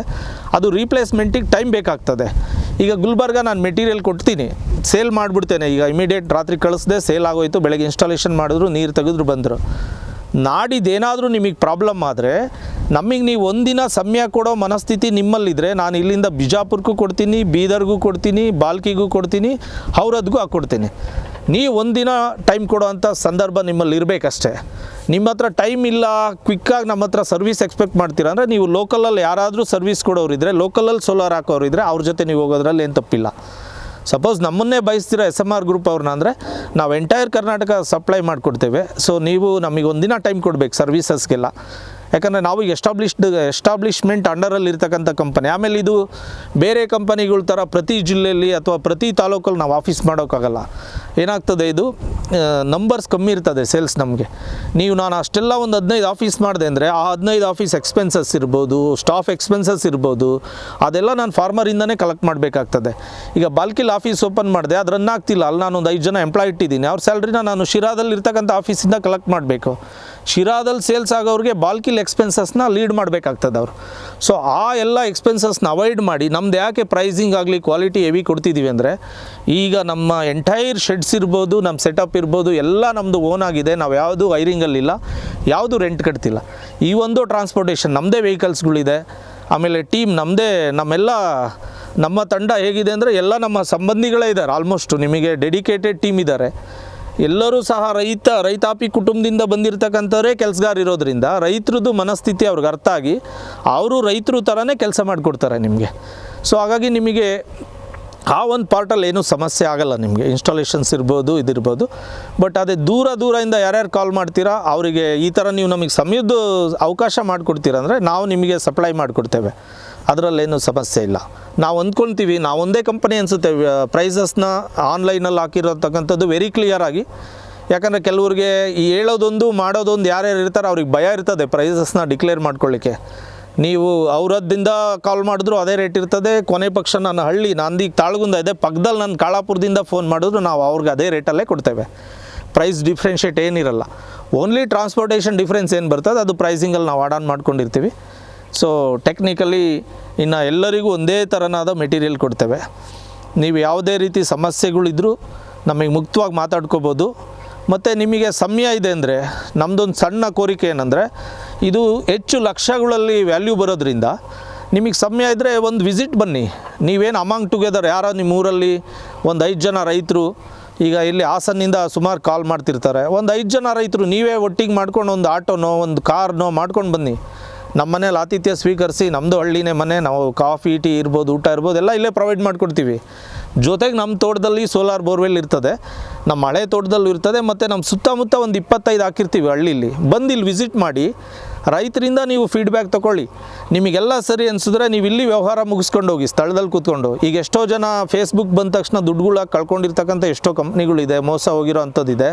ಅದು ರೀಪ್ಲೇಸ್ಮೆಂಟಿಗೆ ಟೈಮ್ ಬೇಕಾಗ್ತದೆ. ಈಗ ಗುಲ್ಬರ್ಗ ನಾನು ಮೆಟೀರಿಯಲ್ ಕೊಡ್ತೀನಿ. ಸೇಲ್ ಮಾಡಿಬಿಡ್ತೇನೆ. ಈಗ ಇಮಿಡಿಯೇಟ್ ರಾತ್ರಿ ಕಳಿಸ್ದೆ ಸೇಲ್ ಆಗೋಯ್ತು, ಬೆಳಗ್ಗೆ ಇನ್ಸ್ಟಾಲೇಷನ್ ಮಾಡಿದ್ರು, ನೀರು ತೆಗೆದ್ರು, ಬಂದರು. ನಾಡಿದ್ದೇನಾದರೂ ನಿಮಗೆ ಪ್ರಾಬ್ಲಮ್ ಆದರೆ, ನಮಗೆ ನೀವು ಒಂದಿನ ಸಮಯ ಕೊಡೋ ಮನಸ್ಥಿತಿ ನಿಮ್ಮಲ್ಲಿದ್ದರೆ ನಾನು ಇಲ್ಲಿಂದ ಬಿಜಾಪುರಕ್ಕೂ ಕೊಡ್ತೀನಿ, ಬೀದರ್ಗೂ ಕೊಡ್ತೀನಿ, ಬಾಲ್ಕಿಗೂ ಕೊಡ್ತೀನಿ, ಹೌರದ್ಗೂ ಹಾಕ್ಕೊಡ್ತೀನಿ ನೀವು ಒಂದಿನ ಟೈಮ್ ಕೊಡೋವಂಥ ಸಂದರ್ಭ ನಿಮ್ಮಲ್ಲಿ ಇರಬೇಕಷ್ಟೇ. ನಿಮ್ಮ ಹತ್ರ ಟೈಮ್ ಇಲ್ಲ ಕ್ವಿಕ್ಕಾಗಿ ನಮ್ಮ ಹತ್ರ ಸರ್ವಿಸ್ ಎಕ್ಸ್ಪೆಕ್ಟ್ ಮಾಡ್ತೀರಾ ಅಂದರೆ, ನೀವು ಲೋಕಲಲ್ಲಿ ಯಾರಾದರೂ ಸರ್ವಿಸ್ ಕೊಡೋರಿದ್ದರೆ ಲೋಕಲಲ್ಲಿ ಸೋಲಾರ್ ಹಾಕೋರಿದ್ದರೆ ಅವ್ರ ಜೊತೆ ನೀವು ಹೋಗೋದ್ರಲ್ಲಿ ಏನು ತಪ್ಪಿಲ್ಲ. ಸಪೋಸ್ ನಮ್ಮನ್ನೇ ಬಯಸ್ತಿರೋ ಎಸ್ ಎಂ ಆರ್ ಗ್ರೂಪ್ ಅವ್ರನ್ನ ಅಂದರೆ ನಾವು ಎಂಟೈರ್ ಕರ್ನಾಟಕ ಸಪ್ಲೈ ಮಾಡಿಕೊಡ್ತೇವೆ. ಸೊ ನೀವು ನಮಗೆ ಒಂದಿನ ಟೈಮ್ ಕೊಡಬೇಕು ಸರ್ವೀಸಸ್ಗೆಲ್ಲ ಯಾಕಂದರೆ ನಾವು ಎಸ್ಟಾಬ್ಲಿಷ್ಡ್, ಎಸ್ಟಾಬ್ಲಿಷ್ಮೆಂಟ್ ಅಂಡರಲ್ಲಿ ಇರ್ತಕ್ಕಂಥ ಕಂಪನಿ ಆಮೇಲೆ ಇದು ಬೇರೆ ಕಂಪನಿಗಳ ಥರ ಪ್ರತಿ ಜಿಲ್ಲೆಯಲ್ಲಿ ಅಥವಾ ಪ್ರತಿ ತಾಲೂಕಲ್ಲಿ ನಾವು ಆಫೀಸ್ ಮಾಡೋಕ್ಕಾಗಲ್ಲ. ಏನಾಗ್ತದೆ ಇದು? ನಂಬರ್ಸ್ ಕಮ್ಮಿ ಇರ್ತದೆ ಸೇಲ್ಸ್ ನಮಗೆ. ನೀವು ನಾನು ಅಷ್ಟೆಲ್ಲ ಒಂದು ಹದಿನೈದು ಆಫೀಸ್ ಮಾಡಿದೆ ಅಂದರೆ ಆ ಹದಿನೈದು ಆಫೀಸ್ ಎಕ್ಸ್ಪೆನ್ಸಸ್ ಇರ್ಬೋದು ಸ್ಟಾಫ್ ಎಕ್ಸ್ಪೆನ್ಸಸ್ ಇರ್ಬೋದು, ಅದೆಲ್ಲ ನಾನು ಫಾರ್ಮರಿಂದನೇ ಕಲೆಕ್ಟ್ ಮಾಡಬೇಕಾಗ್ತದೆ. ಈಗ ಬಾಲ್ಕಿಲ್ ಆಫೀಸ್ ಓಪನ್ ಮಾಡಿದೆ, ಅದು ರನ್ ಆಗ್ತಿಲ್ಲ. ಅಲ್ಲಿ ನಾನು ಒಂದು ಐದು ಜನ ಎಂಪ್ಲಾಯ್ ಇಟ್ಟಿದ್ದೀನಿ. ಅವ್ರ ಸ್ಯಾಲ್ರಿನ ನಾನು ಶಿರಾದಲ್ಲಿ ಇರ್ತಕ್ಕಂಥ ಆಫೀಸಿಂದ ಕಲೆಕ್ಟ್ ಮಾಡಬೇಕು. ಶಿರಾದಲ್ಲಿ ಸೇಲ್ಸ್ ಆಗೋರಿಗೆ ಬಾಲ್ಕಿಲ್ ಎಕ್ಸ್ಪೆನ್ಸಸ್ನ ಲೀಡ್ ಮಾಡಬೇಕಾಗ್ತದೆ ಅವರು. ಸೊ ಆ ಎಲ್ಲ ಎಕ್ಸ್ಪೆನ್ಸಸ್ನ ಅವಾಯ್ಡ್ ಮಾಡಿ, ನಮ್ದು ಯಾಕೆ ಪ್ರೈಸಿಂಗ್ ಆಗಲಿ ಕ್ವಾಲಿಟಿ ಹೆವಿ ಕೊಡ್ತಿದ್ದೀವಿ ಅಂದರೆ, ಈಗ ನಮ್ಮ ಎಂಟೈರ್ ಶೆಡ್ಸ್ ಇರ್ಬೋದು, ನಮ್ಮ ಸೆಟಪ್ ಇರ್ಬೋದು, ಎಲ್ಲ ನಮ್ಮದು ಓನ್ ಆಗಿದೆ, ನಾವು ಯಾವುದು ವೈರಿಂಗಲ್ಲಿಲ್ಲ ಯಾವುದು ರೆಂಟ್ ಕಟ್ತಿಲ್ಲ. ಈ ಒಂದು ಟ್ರಾನ್ಸ್ಪೋರ್ಟೇಷನ್ ನಮ್ಮದೇ ವೆಹಿಕಲ್ಸ್ಗಳಿದೆ ಆಮೇಲೆ ಟೀಮ್ ನಮ್ಮದೇ ನಮ್ಮೆಲ್ಲ, ನಮ್ಮ ತಂಡ ಹೇಗಿದೆ ಅಂದರೆ, ಎಲ್ಲ ನಮ್ಮ ಸಂಬಂಧಿಗಳೇ ಇದ್ದಾರೆ ಆಲ್ಮೋಸ್ಟು ನಿಮಗೆ ಡೆಡಿಕೇಟೆಡ್ ಟೀಮ್ ಇದ್ದಾರೆ. ಎಲ್ಲರೂ ಸಹ ರೈತ, ರೈತಾಪಿ ಕುಟುಂಬದಿಂದ ಬಂದಿರತಕ್ಕಂಥವರೇ ಕೆಲಸಗಾರ ಇರೋದ್ರಿಂದ ರೈತರದ್ದು ಮನಸ್ಥಿತಿ ಅವ್ರಿಗೆ ಅರ್ಥ ಆಗಿ ಅವರು ರೈತರು ಥರನೇ ಕೆಲಸ ಮಾಡಿಕೊಡ್ತಾರೆ ನಿಮಗೆ. ಸೊ ಹಾಗಾಗಿ ನಿಮಗೆ ಆ ಒಂದು ಪಾರ್ಟಲ್ಲಿ ಏನೂ ಸಮಸ್ಯೆ ಆಗಲ್ಲ ನಿಮಗೆ. ಇನ್ಸ್ಟಾಲೇಷನ್ಸ್ ಇರ್ಬೋದು, ಇದಿರ್ಬೋದು. ಬಟ್ ಅದೇ ದೂರ ದೂರದಿಂದ ಯಾರ್ಯಾರು ಕಾಲ್ ಮಾಡ್ತೀರಾ, ಅವರಿಗೆ ಈ ಥರ ನೀವು ನಮಗೆ ಸಮಯದ್ದು ಅವಕಾಶ ಮಾಡಿಕೊಡ್ತೀರ ಅಂದರೆ ನಾವು ನಿಮಗೆ ಸಪ್ಲೈ ಮಾಡಿಕೊಡ್ತೇವೆ. ಅದರಲ್ಲೇನು ಸಮಸ್ಯೆ ಇಲ್ಲ. ನಾವು ಅಂದ್ಕೊಳ್ತೀವಿ ಒಂದೇ ಕಂಪನಿ ಅನಿಸುತ್ತೆ ಪ್ರೈಸಸ್ನ ಆನ್ಲೈನಲ್ಲಿ ಹಾಕಿರತಕ್ಕಂಥದ್ದು ವೆರಿ ಕ್ಲಿಯರ್ ಆಗಿ. ಯಾಕಂದರೆ ಕೆಲವ್ರಿಗೆ ಹೇಳೋದೊಂದು, ಮಾಡೋದೊಂದು ಯಾರ್ಯಾರು ಇರ್ತಾರೆ, ಅವ್ರಿಗೆ ಭಯ ಇರ್ತದೆ ಪ್ರೈಸಸ್ನ ಡಿಕ್ಲೇರ್ ಮಾಡ್ಕೊಳ್ಳಿಕ್ಕೆ. ನೀವು ಅವರದ್ದಿಂದ ಕಾಲ್ ಮಾಡಿದ್ರು ಅದೇ ರೇಟ್ ಇರ್ತದೆ, ಕೊನೆ ಪಕ್ಷ ನನ್ನ ಹಳ್ಳಿ, ನಂದೀಗ ತಾಳ್ಗುಂದ ಇದೆ ಪಕ್ಕದಲ್ಲಿ ನನ್ನ ಕಾಳಾಪುರದಿಂದ ಫೋನ್ ಮಾಡಿದ್ರು, ನಾವು ಅವ್ರಿಗೆ ಅದೇ ರೇಟಲ್ಲೇ ಕೊಡ್ತೇವೆ. ಪ್ರೈಸ್ ಡಿಫ್ರೆನ್ಷಿಯೇಟ್ ಏನಿರಲ್ಲ. ಓನ್ಲಿ ಟ್ರಾನ್ಸ್ಪೋರ್ಟೇಷನ್ ಡಿಫ್ರೆನ್ಸ್ ಏನು ಬರ್ತದೆ, ಅದು ಪ್ರೈಸಿಂಗಲ್ಲಿ ನಾವು ಆಡ್ ಆನ್ ಮಾಡ್ಕೊಂಡಿರ್ತೀವಿ. ಸೊ ಟೆಕ್ನಿಕಲಿ ಇನ್ನು ಎಲ್ಲರಿಗೂ ಒಂದೇ ಥರನಾದ ಮೆಟೀರಿಯಲ್ ಕೊಡ್ತೇವೆ. ನೀವು ಯಾವುದೇ ರೀತಿ ಸಮಸ್ಯೆಗಳಿದ್ದರೂ ನಮಗೆ ಮುಕ್ತವಾಗಿ ಮಾತಾಡ್ಕೋಬೋದು. ಮತ್ತು ನಿಮಗೆ ಸಮಯ ಇದೆ ಅಂದರೆ ನಮ್ಮದೊಂದು ಸಣ್ಣ ಕೋರಿಕೆ ಏನಂದರೆ, ಇದು ಹೆಚ್ಚು ಲಕ್ಷಗಳಲ್ಲಿ ವ್ಯಾಲ್ಯೂ ಬರೋದ್ರಿಂದ ನಿಮಗೆ ಸಮಯ ಇದ್ದರೆ ಒಂದು ವಿಸಿಟ್ ಬನ್ನಿ. ನೀವೇನು ಅಮಾಂಗ್ ಟುಗೆದರ್ ಯಾರೋ ನಿಮ್ಮ ಊರಲ್ಲಿ ಒಂದು ಐದು ಜನ ರೈತರು, ಈಗ ಇಲ್ಲಿ ಹಾಸನ್ನಿಂದ ಸುಮಾರು ಕಾಲ್ ಮಾಡ್ತಿರ್ತಾರೆ. ಒಂದು ಐದು ಜನ ರೈತರು, ನೀವೇ ಒಟ್ಟಿಗೆ ಮಾಡ್ಕೊಂಡು ಒಂದು ಆಟೋನೋ, ಒಂದು ಕಾರ್ನೋ ಮಾಡ್ಕೊಂಡು ಬನ್ನಿ. ನಮ್ಮ ಮನೇಲಿ ಆತಿಥ್ಯ ಸ್ವೀಕರಿಸಿ ನಮ್ಮದು ಹಳ್ಳಿನೇ ಮನೆ, ನಾವು ಕಾಫಿ, ಟೀ ಇರ್ಬೋದು, ಊಟ ಇರ್ಬೋದು, ಎಲ್ಲ ಇಲ್ಲೇ ಪ್ರೊವೈಡ್ ಮಾಡಿಕೊಡ್ತೀವಿ. ಜೊತೆಗೆ ನಮ್ಮ ತೋಟದಲ್ಲಿ ಸೋಲಾರ್ ಬೋರ್ವೆಲ್ ಇರ್ತದೆ. ನಮ್ಮ ಹಳೆ ತೋಟದಲ್ಲೂ ಇರ್ತದೆ, ಮತ್ತು ನಮ್ಮ ಸುತ್ತಮುತ್ತ ಒಂದು ಇಪ್ಪತ್ತೈದು ಹಾಕಿರ್ತೀವಿ ಹಳ್ಳಿಲಿ. ಬಂದು ಇಲ್ಲಿ ವಿಸಿಟ್ ಮಾಡಿ ರೈತರಿಂದ ನೀವು ಫೀಡ್ಬ್ಯಾಕ್ ತಗೊಳ್ಳಿ ನಿಮಗೆಲ್ಲ ಸರಿ ಅನಿಸಿದ್ರೆ ನೀವು ಇಲ್ಲಿ ವ್ಯವಹಾರ ಮುಗಿಸ್ಕೊಂಡು ಹೋಗಿ ಸ್ಥಳದಲ್ಲಿ ಕೂತ್ಕೊಂಡು. ಈಗ ಎಷ್ಟೋ ಜನ ಫೇಸ್ಬುಕ್ ಬಂದ ತಕ್ಷಣ ದುಡ್ಡುಗಳಾಗಿ ಕಳ್ಕೊಂಡಿರ್ತಕ್ಕಂಥ ಎಷ್ಟೋ ಕಂಪ್ನಿಗಳಿದೆ ಮೋಸ ಹೋಗಿರೋ ಅಂಥದ್ದಿದೆ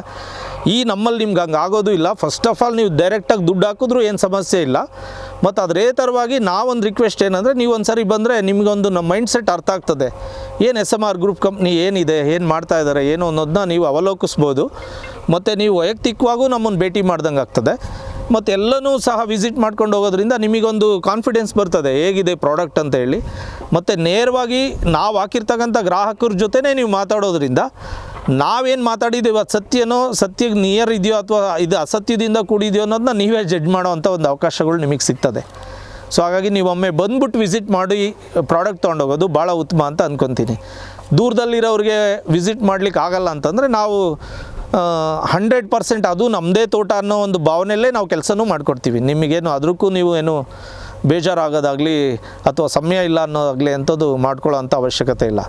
ಈ ನಮ್ಮಲ್ಲಿ ನಿಮ್ಗೆ ಹಂಗೆ ಆಗೋದು ಇಲ್ಲ. ಫಸ್ಟ್ ಆಫ್ ಆಲ್ ನೀವು ಡೈರೆಕ್ಟಾಗಿ ದುಡ್ಡು ಹಾಕಿದ್ರೂ ಏನು ಸಮಸ್ಯೆ ಇಲ್ಲ. ಮತ್ತು ಅದೇ ಥರವಾಗಿ ನಾವೊಂದು ರಿಕ್ವೆಸ್ಟ್ ಏನಂದರೆ, ನೀವು ಒಂದು ಸರಿ ಬಂದರೆ ನಿಮಗೊಂದು ನಮ್ಮ ಮೈಂಡ್ ಸೆಟ್ ಅರ್ಥ ಆಗ್ತದೆ. ಏನು S M R group company ಏನಿದೆ, ಏನು ಮಾಡ್ತಾ ಇದ್ದಾರೆ ಏನು ಅನ್ನೋದನ್ನ ನೀವು ಅವಲೋಕಿಸ್ಬೋದು. ಮತ್ತು ನೀವು ವೈಯಕ್ತಿಕವಾಗೂ ನಮ್ಮನ್ನು ಭೇಟಿ ಮಾಡ್ದಂಗೆ ಆಗ್ತದೆ. ಮತ್ತು ಎಲ್ಲನೂ ಸಹ ವಿಸಿಟ್ ಮಾಡ್ಕೊಂಡು ಹೋಗೋದ್ರಿಂದ ನಿಮಗೊಂದು ಕಾನ್ಫಿಡೆನ್ಸ್ ಬರ್ತದೆ. ಹೇಗಿದೆ ಪ್ರಾಡಕ್ಟ್ ಅಂತ ಹೇಳಿ. ಮತ್ತು ನೇರವಾಗಿ ನಾವು ಹಾಕಿರ್ತಕ್ಕಂಥ ಗ್ರಾಹಕರ ಜೊತೆನೇ ನೀವು ಮಾತಾಡೋದ್ರಿಂದ ನಾವೇನು ಮಾತಾಡಿದ್ದೀವಿ, ಅದು ಸತ್ಯನೋ, ಸತ್ಯಕ್ಕೆ ನಿಯರ್ ಇದೆಯೋ ಅಥವಾ ಇದು ಅಸತ್ಯದಿಂದ ಕೂಡಿದೆಯೋ ಅನ್ನೋದನ್ನ ನೀವೇ ಜಡ್ಜ್ ಮಾಡೋವಂಥ ಒಂದು ಅವಕಾಶಗಳು ನಿಮಗೆ ಸಿಗ್ತದೆ. ಸೊ ಹಾಗಾಗಿ ನೀವು ಒಮ್ಮೆ ಬಂದ್ಬಿಟ್ಟು ವಿಸಿಟ್ ಮಾಡಿ ಪ್ರಾಡಕ್ಟ್ ತೊಗೊಂಡೋಗೋದು ಭಾಳ ಉತ್ತಮ ಅಂತ ಅಂದ್ಕೊತೀನಿ ದೂರದಲ್ಲಿರೋರಿಗೆ ವಿಸಿಟ್ ಮಾಡ್ಲಿಕ್ಕೆ ಆಗಲ್ಲ ಅಂತಂದರೆ ನಾವು ಹಂಡ್ರೆಡ್ ಪರ್ಸೆಂಟ್ ಅದು ನಮ್ಮದೇ ತೋಟ ಅನ್ನೋ ಒಂದು ಭಾವನೆಯಲ್ಲೇ ನಾವು ಕೆಲಸನೂ ಮಾಡಿಕೊಡ್ತೀವಿ. ನಿಮಗೇನು ಅದಕ್ಕೂ ನೀವು ಏನು ಬೇಜಾರಾಗೋದಾಗಲಿ ಅಥವಾ ಸಮಯ ಇಲ್ಲ ಅನ್ನೋದಾಗಲಿ ಅಂಥದ್ದು ಮಾಡ್ಕೊಳ್ಳೋ ಅಂಥ ಅವಶ್ಯಕತೆ ಇಲ್ಲ.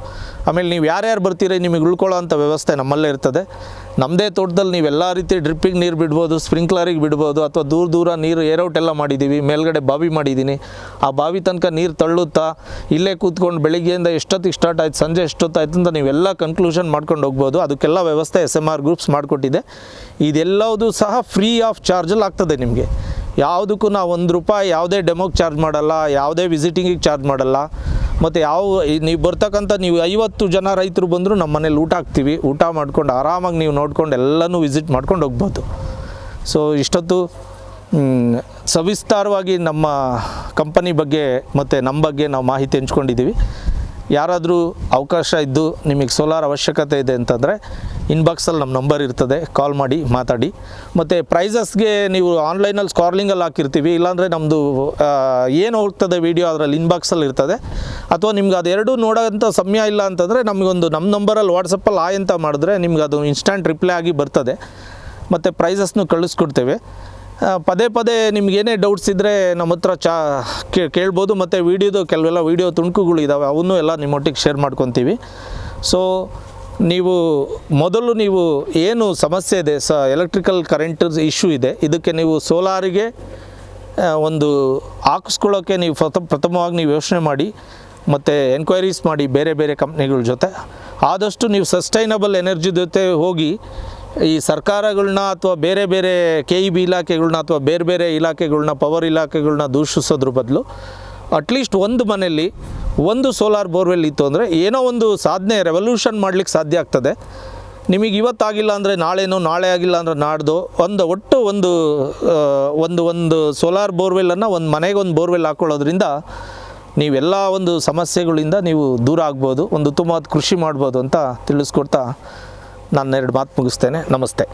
ಆಮೇಲೆ ನೀವು ಯಾರ್ಯಾರು ಬರ್ತೀರಿ, ನಿಮಗೆ ಉಳ್ಕೊಳ್ಳೋ ಅಂಥ ವ್ಯವಸ್ಥೆ ನಮ್ಮಲ್ಲೇ ಇರ್ತದೆ. ನಮ್ಮದೇ ತೋಟದಲ್ಲಿ ನೀವು ಎಲ್ಲ ರೀತಿ ಡ್ರಿಪ್ಪಿಗೆ ನೀರು ಬಿಡ್ಬೋದು, ಸ್ಪ್ರಿಂಕ್ಲರಿಗೆ ಬಿಡ್ಬೋದು, ಅಥವಾ ದೂರ ದೂರ ನೀರು ಏರೌಟ್ ಎಲ್ಲ ಮಾಡಿದ್ದೀವಿ, ಮೇಲ್ಗಡೆ ಬಾವಿ ಮಾಡಿದ್ದೀನಿ. ಆ ಬಾವಿ ತನಕ ನೀರು ತಳ್ಳುತ್ತಾ ಇಲ್ಲೇ ಕೂತ್ಕೊಂಡು ಬೆಳಿಗ್ಗೆಯಿಂದ ಎಷ್ಟೊತ್ತಿಗೆ ಸ್ಟಾರ್ಟ್ ಆಯ್ತು, ಸಂಜೆ ಎಷ್ಟೊತ್ತಾಯ್ತು ಅಂತ ನೀವೆಲ್ಲ ಕನ್ಕ್ಲೂಷನ್ ಮಾಡ್ಕೊಂಡು ಹೋಗ್ಬೋದು. ಅದಕ್ಕೆಲ್ಲ ವ್ಯವಸ್ಥೆ ಎಸ್ ಎಂ ಆರ್ ಗ್ರೂಪ್ಸ್ ಮಾಡಿಕೊಟ್ಟಿದೆ. ಇದೆಲ್ಲವೂ ಸಹ ಫ್ರೀ ಆಫ್ ಚಾರ್ಜಲ್ಲಿ ಆಗ್ತದೆ ನಿಮಗೆ. ಯಾವುದಕ್ಕೂ ನಾವು ಒಂದು ರೂಪಾಯಿ ಯಾವುದೇ ಡೆಮೋಗೆ ಚಾರ್ಜ್ ಮಾಡಲ್ಲ, ಯಾವುದೇ ವಿಸಿಟಿಂಗಿಗೆ ಚಾರ್ಜ್ ಮಾಡಲ್ಲ. ಮತ್ತು ಯಾವ ನೀವು ಬರ್ತಕ್ಕಂಥ ನೀವು ಐವತ್ತು ಜನ ರೈತರು ಬಂದರೂ ನಮ್ಮ ಮನೇಲಿ ಊಟ ಹಾಕ್ತೀವಿ, ಊಟ ಮಾಡ್ಕೊಂಡು ಆರಾಮಾಗಿ ನೀವು ನೋಡ್ಕೊಂಡು ಎಲ್ಲನೂ ವಿಸಿಟ್ ಮಾಡ್ಕೊಂಡು ಹೋಗ್ಬೋದು. ಸೊ ಇಷ್ಟೊತ್ತು ಸವಿಸ್ತಾರವಾಗಿ ನಮ್ಮ ಕಂಪನಿ ಬಗ್ಗೆ ಮತ್ತು ನಮ್ಮ ಬಗ್ಗೆ ನಾವು ಮಾಹಿತಿ ಹಂಚ್ಕೊಂಡಿದ್ದೀವಿ ಯಾರಾದರೂ ಅವಕಾಶ ಇದ್ದು ನಿಮಗೆ ಸೋಲಾರ್ ಅವಶ್ಯಕತೆ ಇದೆ ಅಂತಂದರೆ ಇನ್ಬಾಕ್ಸಲ್ಲಿ ನಮ್ಮ ನಂಬರ್ ಇರ್ತದೆ. ಕಾಲ್ ಮಾಡಿ, ಮಾತಾಡಿ. ಮತ್ತು ಪ್ರೈಸಸ್ಗೆ ನೀವು ಆನ್ಲೈನಲ್ಲಿ ಸ್ಕಾರ್ಲಿಂಗಲ್ಲಿ ಹಾಕಿರ್ತೀವಿ. ಇಲ್ಲಾಂದರೆ ನಮ್ಮದು ಏನು ಹೋಗ್ತದೆ ವೀಡಿಯೋ ಅದರಲ್ಲಿ ಇನ್ಬಾಕ್ಸಲ್ಲಿ ಇರ್ತದೆ. ಅಥವಾ ನಿಮ್ಗೆ ಅದೆರಡೂ ನೋಡೋಂಥ ಸಮಯ ಇಲ್ಲ ಅಂತಂದರೆ ನಮಗೊಂದು ನಮ್ಮ ನಂಬರಲ್ಲಿ ವಾಟ್ಸಪ್ಪಲ್ಲಿ ಆಯ್ ಅಂತ ಮಾಡಿದ್ರೆ ನಿಮ್ಗೆ ಅದು ಇನ್ಸ್ಟಂಟ್ ರಿಪ್ಲೈ ಆಗಿ ಬರ್ತದೆ. ಮತ್ತು ಪ್ರೈಸಸ್ನು ಕಳಿಸ್ಕೊಡ್ತೇವೆ. ಪದೇ ಪದೇ ನಿಮ್ಗೆ ಏನೇ ಡೌಟ್ಸ್ ಇದ್ದರೆ ನಮ್ಮ ಹತ್ರ ಚಾ ಕೇಳ್ಬೋದು. ಮತ್ತು ವೀಡಿಯೋದು ಕೆಲವೆಲ್ಲ ವೀಡಿಯೋ ತುಣುಕುಗಳು ಇದ್ದಾವೆ ಅವನ್ನೂ ಎಲ್ಲ ನಿಮ್ಮೊಟ್ಟಿಗೆ ಶೇರ್ ಮಾಡ್ಕೊತೀವಿ. ಸೊ ನೀವು ಮೊದಲು ನೀವು ಏನು ಸಮಸ್ಯೆ ಇದೆ? ಸ ಎಲೆಕ್ಟ್ರಿಕಲ್ ಕರೆಂಟ್ ಇಶ್ಯೂ ಇದೆ. ಇದಕ್ಕೆ ನೀವು ಸೋಲಾರಿಗೆ ಒಂದು ಹಾಕಿಸ್ಕೊಳ್ಳೋಕ್ಕೆ ನೀವು ಪ್ರಥಮ, ಪ್ರಥಮವಾಗಿ ನೀವು ಯೋಚನೆ ಮಾಡಿ, ಮತ್ತು ಎನ್ಕ್ವೈರೀಸ್ ಮಾಡಿ ಬೇರೆ ಬೇರೆ ಕಂಪ್ನಿಗಳ ಜೊತೆ. ಆದಷ್ಟು ನೀವು ಸಸ್ಟೈನಬಲ್ ಎನರ್ಜಿ ಜೊತೆ ಹೋಗಿ, ಈ ಸರ್ಕಾರಗಳನ್ನ ಅಥವಾ ಬೇರೆ ಬೇರೆ ಕೆ ಇ ಬಿ ಇಲಾಖೆಗಳನ್ನ ಅಥವಾ ಬೇರೆ ಬೇರೆ ಇಲಾಖೆಗಳನ್ನ ಪವರ್ ಇಲಾಖೆಗಳನ್ನ ದೂಷಿಸೋದ್ರ ಬದಲು ಅಟ್ಲೀಸ್ಟ್ ಒಂದು ಮನೆಯಲ್ಲಿ ಒಂದು ಸೋಲಾರ್ ಬೋರ್ವೆಲ್ ಇತ್ತು ಅಂದರೆ ಏನೋ ಒಂದು ಸಾಧನೆ ರೆವಲ್ಯೂಷನ್ ಮಾಡಲಿಕ್ಕೆ ಸಾಧ್ಯ ಆಗ್ತದೆ. ನಿಮಗೆ ಇವತ್ತಾಗಿಲ್ಲ ಅಂದರೆ ನಾಳೆನೋ, ನಾಳೆ ಆಗಿಲ್ಲ ಅಂದರೆ ನಾಡ್ದು, ಒಂದು ಒಟ್ಟು ಒಂದು ಒಂದು ಒಂದು ಸೋಲಾರ್ ಬೋರ್ವೆಲ್ಲನ್ನು ಒಂದು ಮನೆಗೆ ಒಂದು ಬೋರ್ವೆಲ್ ಹಾಕ್ಕೊಳ್ಳೋದ್ರಿಂದ ನೀವೆಲ್ಲ ಒಂದು ಸಮಸ್ಯೆಗಳಿಂದ ನೀವು ದೂರ ಆಗ್ಬೋದು, ಒಂದು ಉತ್ತಮವಾದ ಕೃಷಿ ಮಾಡ್ಬೋದು ಅಂತ ತಿಳಿಸ್ಕೊಡ್ತಾ ನಾನು ಎರಡು ಮಾತು ಮುಗಿಸ್ತೇನೆ. ನಮಸ್ತೆ.